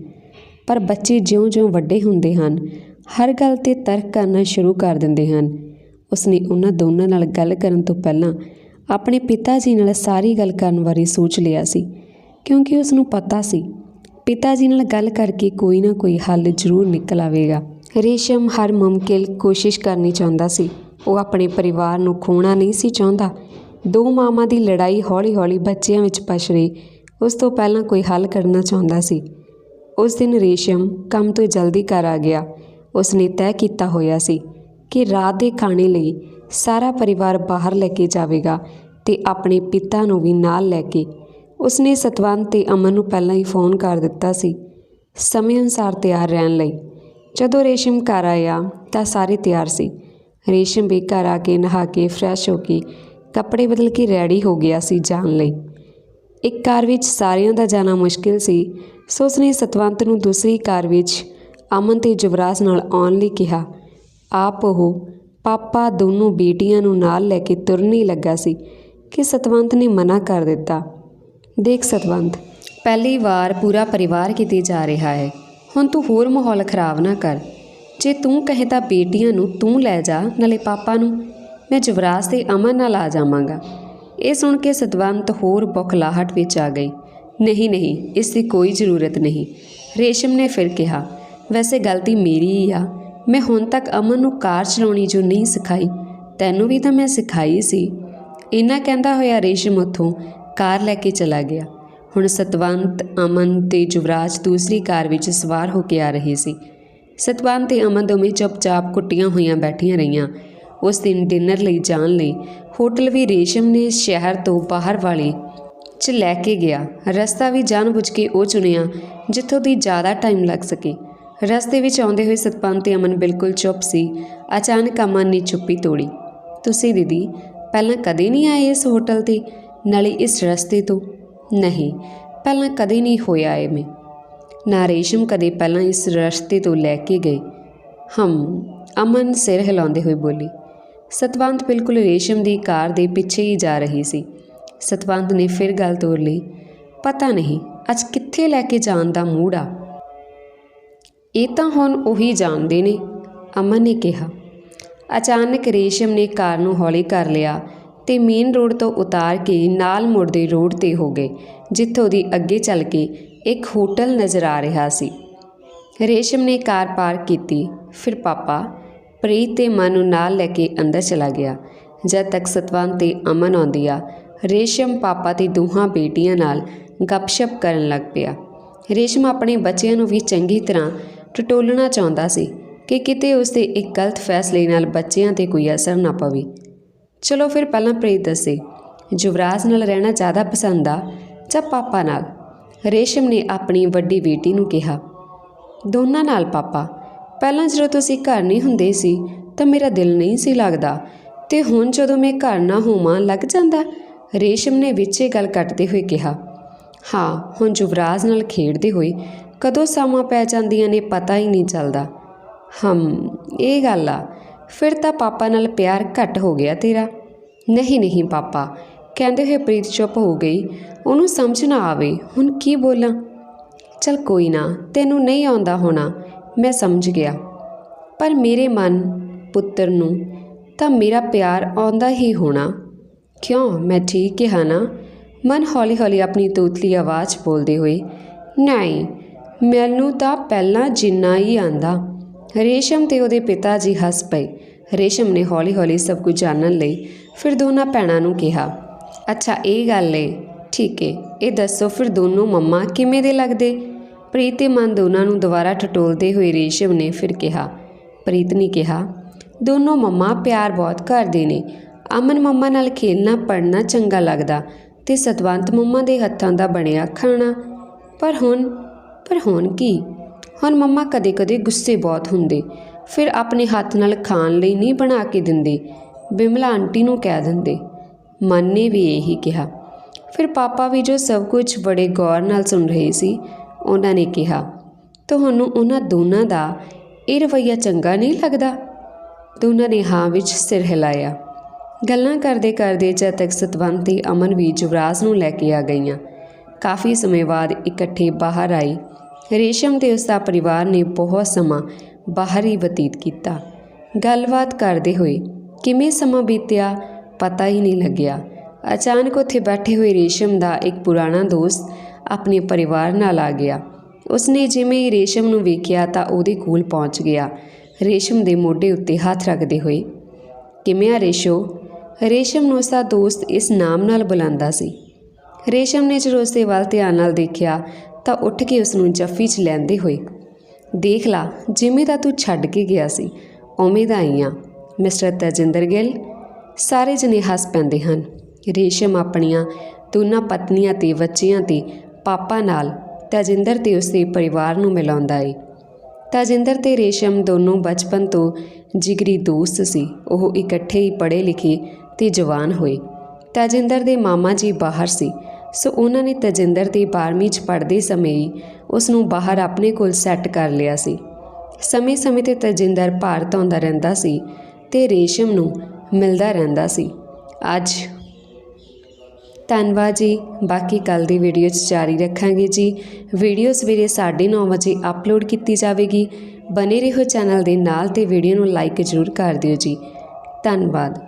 ਪਰ ਬੱਚੇ ਜਿਉਂ-ਜਿਉਂ ਵੱਡੇ ਹੁੰਦੇ ਹਨ, ਹਰ ਗੱਲ ਤੇ ਤਰਕ ਕਰਨਾ ਸ਼ੁਰੂ ਕਰ ਦਿੰਦੇ ਹਨ। ਉਸਨੇ ਉਹਨਾਂ ਦੋਨਾਂ ਨਾਲ ਗੱਲ ਕਰਨ ਤੋਂ ਪਹਿਲਾਂ ਆਪਣੇ ਪਿਤਾ ਜੀ ਨਾਲ ਸਾਰੀ ਗੱਲ ਕਰਨ ਬਾਰੇ ਸੋਚ ਲਿਆ ਸੀ। ਕਿਉਂਕਿ ਉਸ ਨੂੰ ਪਤਾ ਸੀ, ਪਿਤਾ ਜੀ ਨਾਲ ਗੱਲ ਕਰਕੇ ਕੋਈ ਨਾ ਕੋਈ ਹੱਲ ਜ਼ਰੂਰ ਨਿਕਲ ਆਵੇਗਾ। ਰੇਸ਼ਮ ਹਰ ਮੁਮਕਿਲ ਕੋਸ਼ਿਸ਼ ਕਰਨੀ ਚਾਹੁੰਦਾ ਸੀ। ਉਹ ਆਪਣੇ ਪਰਿਵਾਰ ਨੂੰ ਖੋਣਾ ਨਹੀਂ ਸੀ ਚਾਹੁੰਦਾ। ਦੋ ਮਾਵਾਂ ਦੀ ਲੜਾਈ ਹੌਲੀ-ਹੌਲੀ ਬੱਚਿਆਂ ਵਿੱਚ ਪਛਰੇ ਉਸ ਤੋਂ ਪਹਿਲਾਂ ਕੋਈ ਹੱਲ ਕਰਨਾ ਚਾਹੁੰਦਾ ਸੀ। ਉਸ ਦਿਨ ਰੇਸ਼ਮ ਕੰਮ ਤੋਂ ਜਲਦੀ ਘਰ ਆ ਗਿਆ। ਉਸਨੇ ਤੈਅ ਕੀਤਾ ਹੋਇਆ ਸੀ ਕਿ ਰਾਤ ਦੇ ਖਾਣੇ ਲਈ ਸਾਰਾ ਪਰਿਵਾਰ ਬਾਹਰ ਲੈ ਕੇ ਜਾਵੇਗਾ ਤੇ ਆਪਣੇ ਪਿਤਾ ਨੂੰ ਵੀ ਨਾਲ ਲੈ ਕੇ ਉਸਨੇ ਸਤਵੰਤ ਤੇ ਅਮਨ ਨੂੰ ਪਹਿਲਾਂ ਹੀ ਫੋਨ ਕਰ ਦਿੱਤਾ ਸੀ। ਸਮੇਂ ਅਨੁਸਾਰ ਤਿਆਰ ਰਹਿਣ ਲਈ। ਜਦੋਂ ਰੇਸ਼ਮ ਘਰ ਆਇਆ ਤਾਂ ਸਾਰੇ ਤਿਆਰ ਸੀ। ਰੇਸ਼ਮ ਵੀ ਘਰ ਆ ਕੇ ਨਹਾ ਕੇ ਫਰੈਸ਼ ਹੋ ਕੇ ਕੱਪੜੇ ਬਦਲ ਕੇ ਰੈਡੀ ਹੋ ਗਿਆ ਸੀ ਜਾਣ ਲਈ। ਇੱਕ ਕਾਰ ਵਿੱਚ ਸਾਰਿਆਂ ਦਾ ਜਾਣਾ ਮੁਸ਼ਕਿਲ ਸੀ। ਸੋ ਉਸਨੇ ਸਤਵੰਤ ਨੂੰ ਦੂਸਰੀ ਕਾਰ ਵਿੱਚ ਅਮਨ ਤੇ ਜਵਰਾਜ ਨਾਲ ਆਉਣ ਲਈ ਕਿਹਾ। ਆਪ ਉਹ ਪਾਪਾ ਦੋਨੋਂ ਬੇਟੀਆਂ ਨੂੰ ਨਾਲ ਲੈ ਕੇ ਤੁਰਨ ਹੀ ਲੱਗਾ ਸੀ ਕਿ ਸਤਵੰਤ ਨੇ ਮਨਾ ਕਰ ਦਿੱਤਾ। ਦੇਖ ਸਤਵੰਤ, ਪਹਿਲੀ ਵਾਰ ਪੂਰਾ ਪਰਿਵਾਰ ਕਿਤੇ ਜਾ ਰਿਹਾ ਹੈ। ਹੁਣ ਤੂੰ ਹੋਰ ਮਾਹੌਲ ਖਰਾਬ ਨਾ ਕਰ। ਜੇ ਤੂੰ ਕਹੇ ਤਾਂ ਬੇਟੀਆਂ ਨੂੰ ਤੂੰ ਲੈ ਜਾ, ਨਾਲੇ ਪਾਪਾ ਨੂੰ। ਮੈਂ ਜਵਰਾਜ ਤੇ ਅਮਨ ਨਾਲ ਆ ਜਾਵਾਂਗਾ। ਇਹ ਸੁਣ ਕੇ ਸਤਵੰਤ ਹੋਰ ਬੁਖਲਾਹਟ ਵਿੱਚ ਆ ਗਈ। ਨਹੀਂ ਨਹੀਂ, ਇਸ ਦੀ ਕੋਈ ਜ਼ਰੂਰਤ ਨਹੀਂ। ਰੇਸ਼ਮ ਨੇ ਫਿਰ ਕਿਹਾ, ਵੈਸੇ ਗਲਤੀ ਮੇਰੀ ਹੀ ਆ। ਮੈਂ ਹੁਣ ਤੱਕ ਅਮਨ ਨੂੰ ਕਾਰ ਚਲਾਉਣੀ ਜੋ ਨਹੀਂ ਸਿਖਾਈ, ਤੈਨੂੰ ਵੀ ਤਾਂ ਮੈਂ ਸਿਖਾਈ ਸੀ। ਇਨਾ ਕਹਿੰਦਾ ਹੋਇਆ ਰੇਸ਼ਮ ਉੱਥੋਂ ਕਾਰ ਲੈ ਕੇ ਚਲਾ ਗਿਆ। ਹੁਣ ਸਤਵੰਤ, ਅਮਨ ਤੇ ਯੁਵਰਾਜ ਦੂਸਰੀ ਕਾਰ ਵਿੱਚ ਸਵਾਰ ਹੋ ਕੇ ਆ ਰਹੇ ਸੀ। ਸਤਵੰਤ ਤੇ ਅਮਨ ਦੋਵੇਂ ਚੁੱਪਚਾਪ ਕੁੱਟੀਆਂ ਹੋਈਆਂ ਬੈਠੀਆਂ ਰਹੀਆਂ। ਉਸ ਦਿਨ ਡਿਨਰ ਲਈ ਜਾਣ ਲਈ ਹੋਟਲ ਵੀ ਰੇਸ਼ਮ ਨੇ ਸ਼ਹਿਰ ਤੋਂ ਬਾਹਰ ਵਾਲੇ ਚ ਲੈ ਕੇ ਗਿਆ। ਰਸਤਾ ਵੀ ਜਾਣਬੁੱਝ ਕੇ ਉਹ ਚੁਣਿਆ ਜਿੱਥੋਂ ਦੀ ਜ਼ਿਆਦਾ ਟਾਈਮ ਲੱਗ ਸਕੇ। ਰਸਤੇ ਵਿੱਚ ਆਉਂਦੇ ਹੋਏ ਸਤਪੰਤ ਤੇ ਅਮਨ ਬਿਲਕੁਲ ਚੁੱਪ ਸੀ। ਅਚਾਨਕ ਅਮਨ ਨੇ ਚੁੱਪੀ ਤੋੜੀ। ਤੁਸੀਂ ਦੀਦੀ, ਪਹਿਲਾਂ ਕਦੇ ਨਹੀਂ ਆਏ ਇਸ ਹੋਟਲ ਤੇ? ਨਾਲੇ ਇਸ ਰਸਤੇ ਤੋਂ ਨਹੀਂ, ਪਹਿਲਾਂ ਕਦੇ ਨਹੀਂ ਹੋਇਆ ਐਵੇਂ ਨਾ ਰੇਸ਼ਮ ਕਦੇ ਪਹਿਲਾਂ ਇਸ ਰਸਤੇ ਤੋਂ ਲੈ ਕੇ ਗਏ। ਹਮ, ਅਮਨ ਸਿਰ ਹਿਲਾਉਂਦੇ ਹੋਏ ਬੋਲੀ, ਸਤਵੰਤ ਬਿਲਕੁਲ ਰੇਸ਼ਮ ਦੀ ਕਾਰ ਦੇ ਪਿੱਛੇ ਹੀ ਜਾ ਰਹੀ ਸੀ। ਸਤਵੰਤ ਨੇ ਫਿਰ ਗੱਲ ਤੋਰ ਲਈ, ਪਤਾ ਨਹੀਂ, ਅੱਜ ਕਿੱਥੇ ਲੈ ਕੇ ਜਾਣ ਦਾ ਮੂਡ ਆ। ਇਹ ਤਾਂ ਹੁਣ ਉਹੀ ਜਾਣਦੇ ਨੇ, ਅਮਨ ਨੇ ਕਿਹਾ। ਅਚਾਨਕ ਰੇਸ਼ਮ ਨੇ ਕਾਰ ਨੂੰ ਹੌਲੀ ਕਰ ਲਿਆ ਤੇ ਮੇਨ ਰੋਡ ਤੋਂ ਉਤਾਰ ਕੇ ਨਾਲ ਮੁੜਦੇ ਰੋਡ ਤੇ ਹੋ ਗਏ, ਜਿੱਥੋਂ ਦੀ ਅੱਗੇ ਚੱਲ ਕੇ ਇੱਕ ਹੋਟਲ ਨਜ਼ਰ ਆ ਰਿਹਾ ਸੀ। ਰੇਸ਼ਮ ਨੇ ਕਾਰ ਪਾਰਕ ਕੀਤੀ, ਫਿਰ ਪਾਪਾ, ਪ੍ਰੀਤ ਤੇ ਮਨ ਨੂੰ ਨਾਲ ਲੈ ਕੇ ਅੰਦਰ ਚਲਾ ਗਿਆ। ਜਦ ਤੱਕ ਸਤਵੰਤ ਤੇ ਅਮਨ ਆਉਂਦੀ ਆ, ਰੇਸ਼ਮ ਪਾਪਾ ਤੇ ਦੋਹਾਂ ਬੇਟੀਆਂ ਨਾਲ ਗੱਪਸ਼ਪ ਕਰਨ ਲੱਗ ਪਿਆ। ਰੇਸ਼ਮ ਆਪਣੇ ਬੱਚਿਆਂ ਨੂੰ ਵੀ ਚੰਗੀ ਤਰ੍ਹਾਂ ਟਟੋਲਣਾ ਚਾਹੁੰਦਾ ਸੀ ਕਿ ਕਿਤੇ ਉਸ ਦੇ ਇੱਕ ਗਲਤ ਫੈਸਲੇ ਨਾਲ ਬੱਚਿਆਂ ਤੇ ਕੋਈ ਅਸਰ ਨਾ ਪਵੇ। ਚਲੋ ਫਿਰ ਪਹਿਲਾਂ ਪ੍ਰੀਤ ਦੱਸੇ। ਯੁਵਰਾਜ ਨਾਲ ਰਹਿਣਾ ਜ਼ਿਆਦਾ ਪਸੰਦ ਆ ਜਾਂ ਪਾਪਾ ਨਾਲ? ਰੇਸ਼ਮ ਨੇ ਆਪਣੀ ਵੱਡੀ ਬੇਟੀ ਨੂੰ ਕਿਹਾ। ਦੋਨਾਂ ਨਾਲ ਪਾਪਾ। ਪਹਿਲਾਂ ਜਦੋਂ ਤੁਸੀਂ ਘਰ ਨਹੀਂ ਹੁੰਦੇ ਸੀ, ਤਾਂ ਮੇਰਾ ਦਿਲ ਨਹੀਂ ਸੀ ਲੱਗਦਾ। ਤੇ ਹੁਣ ਜਦੋਂ ਮੈਂ ਘਰ ਨਾ ਹੋਵਾਂ, ਲੱਗ ਜਾਂਦਾ? ਰੇਸ਼ਮ ਨੇ ਵਿੱਚੇ ਗੱਲ ਕੱਟਦੇ ਹੋਏ ਕਿਹਾ। ਹਾਂ, ਹੁਣ ਯੁਵਰਾਜ ਨਾਲ ਖੇਡਦੇ ਹੋਏ ਕਦੋਂ ਸਮਾਂ ਪੈ ਜਾਂਦੀਆਂ ਨੇ ਪਤਾ ਹੀ ਨਹੀਂ ਚੱਲਦਾ। ਹਮ, ਇਹ ਗੱਲ ਆ। ਫਿਰ ਤਾਂ ਪਾਪਾ ਨਾਲ ਪਿਆਰ ਘੱਟ ਹੋ ਗਿਆ ਤੇਰਾ। ਨਹੀਂ ਨਹੀਂ ਪਾਪਾ, ਕਹਿੰਦੇ ਹੋਏ ਪ੍ਰੀਤ ਚੁੱਪ ਹੋ ਗਈ। ਉਹਨੂੰ ਸਮਝ ਨਾ ਆਵੇ, ਹੁਣ ਕੀ ਬੋਲਾਂ? ਚਲ ਕੋਈ ਨਾ, ਤੈਨੂੰ ਨਹੀਂ ਆਉਂਦਾ ਹੋਣਾ, ਮੈਂ ਸਮਝ ਗਿਆ। ਪਰ ਮੇਰੇ ਮਨ, ਪੁੱਤਰ ਨੂੰ ਤਾਂ ਮੇਰਾ ਪਿਆਰ ਆਉਂਦਾ ਹੀ ਹੋਣਾ। ਕਿਉਂ? ਮੈਂ ਠੀਕ ਕਿਹਾ ਨਾ? ਮਨ ਹੌਲੀ ਹੌਲੀ ਆਪਣੀ ਤੋਤਲੀ ਆਵਾਜ਼ ਬੋਲਦੇ ਹੋਏ, ਨਹੀਂ, ਮੈਨੂੰ ਤਾਂ ਪਹਿਲਾਂ ਜਿੰਨਾ ਹੀ ਆਂਦਾ ਰੇਸ਼ਮ ਤੇ ਉਹਦੇ ਪਿਤਾ ਜੀ ਹੱਸ ਪਏ। ਰੇਸ਼ਮ ਨੇ ਹੌਲੀ ਹੌਲੀ ਸਭ ਕੁਝ ਜਾਣਨ ਲਈ ਫਿਰ ਦੋਨਾਂ ਭੈਣਾਂ ਨੂੰ ਕਿਹਾ, ਅੱਛਾ, ਇਹ ਗੱਲ ਏ। ਠੀਕ ਏ। ਇਹ ਦੱਸੋ ਫਿਰ ਦੋਨੋਂ ਮੰਮਾ ਕਿਵੇਂ ਦੇ ਲੱਗਦੇ? ਪ੍ਰੀਤ ਤੇ ਮਨ ਦੋਨਾਂ ਨੂੰ ਦੁਬਾਰਾ ਟਟੋਲਦੇ ਹੋਏ ਰੇਸ਼ਮ ਨੇ ਫਿਰ ਕਿਹਾ, ਪ੍ਰੀਤ ਨੇ ਕਿਹਾ, ਦੋਨੋਂ ਮੰਮਾ ਪਿਆਰ ਬਹੁਤ ਕਰਦੇ ਨੇ। ਅਮਨ ਮੰਮਾ ਨਾਲ ਖੇਲਣਾ ਪੜਨਾ ਚੰਗਾ ਲੱਗਦਾ ਤੇ ਸਤਵੰਤ ਮੰਮਾ ਦੇ ਹੱਥਾਂ ਦਾ ਬਣਿਆ ਖਾਣਾ। ਪਰ ਹੁਣ ਪਰ ਹੁਣ ਕੀ? ਹੁਣ ਮੰਮਾ ਕਦੇ-ਕਦੇ ਗੁੱਸੇ ਬਹੁਤ ਹੁੰਦੇ। ਫਿਰ ਆਪਣੇ ਹੱਥ ਨਾਲ ਖਾਣ ਲਈ ਨਹੀਂ ਬਣਾ ਕੇ ਦਿੰਦੇ। ਬਿਮਲਾ ਆਂਟੀ ਨੂੰ ਕਹਿ ਦਿੰਦੇ, ਮਨ ਨੇ ਵੀ ਇਹੀ ਕਿਹਾ। ਫਿਰ ਪਾਪਾ ਵੀ ਜੋ ਸਭ ਕੁਝ ਬੜੇ ਗੌਰ ਨਾਲ ਸੁਣ ਰਹੇ ਸੀ, ਉਹਨਾਂ ਨੇ ਕਿਹਾ, ਤੁਹਾਨੂੰ ਉਹਨਾਂ ਦੋਨਾਂ ਦਾ ਇਹ ਰਵੱਈਆ ਚੰਗਾ ਨਹੀਂ ਲੱਗਦਾ? ਦੋਨਾਂ ਨੇ ਹਾਂ ਵਿੱਚ ਸਿਰ ਹਿਲਾਇਆ। ਗੱਲਾਂ ਕਰਦੇ ਕਰਦੇ ਜਦ ਤੱਕ ਸਤਵੰਤ ਤੇ ਅਮਨ ਵੀ ਯੁਵਰਾਜ ਨੂੰ ਲੈ ਕੇ ਆ ਗਈਆਂ। ਕਾਫੀ ਸਮੇਂ ਬਾਅਦ ਇਕੱਠੇ ਬਾਹਰ ਆਈ ਰੇਸ਼ਮ ਤੇ ਉਸ ਦਾ ਪਰਿਵਾਰ ਨੇ ਬਹੁਤ ਸਮਾਂ ਬਾਹਰ ਹੀ ਬਤੀਤ ਕੀਤਾ। ਗੱਲਬਾਤ ਕਰਦੇ ਹੋਏ ਕਿਵੇਂ ਸਮਾਂ ਬੀਤਿਆ ਪਤਾ ਹੀ ਨਹੀਂ ਲੱਗਿਆ। ਅਚਾਨਕ ਉੱਥੇ ਬੈਠੇ ਹੋਏ ਰੇਸ਼ਮ ਦਾ ਇੱਕ ਪੁਰਾਣਾ ਦੋਸਤ ਆਪਣੇ ਪਰਿਵਾਰ ਨਾਲ ਆ ਗਿਆ। ਉਸਨੇ ਜਿਵੇਂ ਹੀ ਰੇਸ਼ਮ ਨੂੰ ਵੇਖਿਆ ਤਾਂ ਉਹਦੇ ਕੋਲ ਪਹੁੰਚ ਗਿਆ। ਰੇਸ਼ਮ ਦੇ ਮੋਢੇ ਉੱਤੇ ਹੱਥ ਰੱਖਦੇ ਹੋਏ, ਕਿਵੇਂ ਆ ਰੇਸ਼ੋ? ਰੇਸ਼ਮ ਨੂੰ ਉਸਦਾ ਦੋਸਤ ਇਸ ਨਾਮ ਨਾਲ ਬੁਲਾਉਂਦਾ ਸੀ। ਰੇਸ਼ਮ ਨੇ ਜਦੋਂ ਉਸਦੇ ਵੱਲ ਧਿਆਨ ਨਾਲ ਦੇਖਿਆ ਤਾਂ ਉੱਠ ਕੇ ਉਸ ਨੂੰ ਜੱਫੀ 'ਚ ਲੈਂਦੇ ਹੋਏ, ਦੇਖ ਲਾ, ਜਿਵੇਂ ਦਾ ਤੂੰ ਛੱਡ ਕੇ ਗਿਆ ਸੀ, ਉਵੇਂ ਦਾ ਹੀ ਆ, ਮਿਸਟਰ ਤਜਿੰਦਰ ਗਿੱਲ। ਸਾਰੇ ਜਣੇ ਹੱਸ ਪੈਂਦੇ ਹਨ। ਰੇਸ਼ਮ ਆਪਣੀਆਂ ਦੋਨਾਂ ਪਤਨੀਆਂ ਤੇ ਬੱਚਿਆਂ ਤੇ ਪਾਪਾ ਨਾਲ ਤਜਿੰਦਰ ਤੇ ਉਸਦੇ ਪਰਿਵਾਰ ਨੂੰ ਮਿਲਾਉਂਦਾ ਏ। ਤਜਿੰਦਰ ਤੇ ਰੇਸ਼ਮ ਦੋਨੋਂ ਬਚਪਨ ਤੋਂ ਜਿਗਰੀ ਦੋਸਤ ਸੀ। ਉਹ ਇਕੱਠੇ ਹੀ ਪੜ੍ਹੇ ਲਿਖੇ ਤੇ ਜਵਾਨ ਹੋਏ। ਤਜਿੰਦਰ ਦੇ ਮਾਮਾ ਜੀ ਬਾਹਰ ਸੀ। ਸੋ ਉਹਨਾਂ ਨੇ ਤਜਿੰਦਰ ਦੇ 12ਵੀਂ ਚ ਪੜ੍ਹਦੇ ਸਮੇਂ ਹੀ ਉਸ ਨੂੰ ਬਾਹਰ ਆਪਣੇ ਕੋਲ ਸੈੱਟ ਕਰ ਲਿਆ ਸੀ। ਸਮੇਂ-ਸਮੇਂ ਤੇ ਤਜਿੰਦਰ ਭਾਰਤ ਆਉਂਦਾ ਰਹਿੰਦਾ ਸੀ ਤੇ ਰੇਸ਼ਮ ਨੂੰ ਮਿਲਦਾ ਰਹਿੰਦਾ ਸੀ। ਅੱਜ ਧੰਨਵਾਦ ਜੀ। ਬਾਕੀ ਕੱਲ ਦੀ ਵੀਡੀਓ 'ਚ ਜਾਰੀ ਰੱਖਾਂਗੇ ਜੀ। ਵੀਡੀਓ ਸਵੇਰੇ 9:30 ਵਜੇ ਅਪਲੋਡ ਕੀਤੀ ਜਾਵੇਗੀ। ਬਨੇ ਰਹੋ ਚੈਨਲ ਦੇ ਨਾਲ ਤੇ ਵੀਡੀਓ ਨੂੰ ਲਾਈਕ ਜ਼ਰੂਰ ਕਰ ਦਿਓ ਜੀ। ਧੰਨਵਾਦ।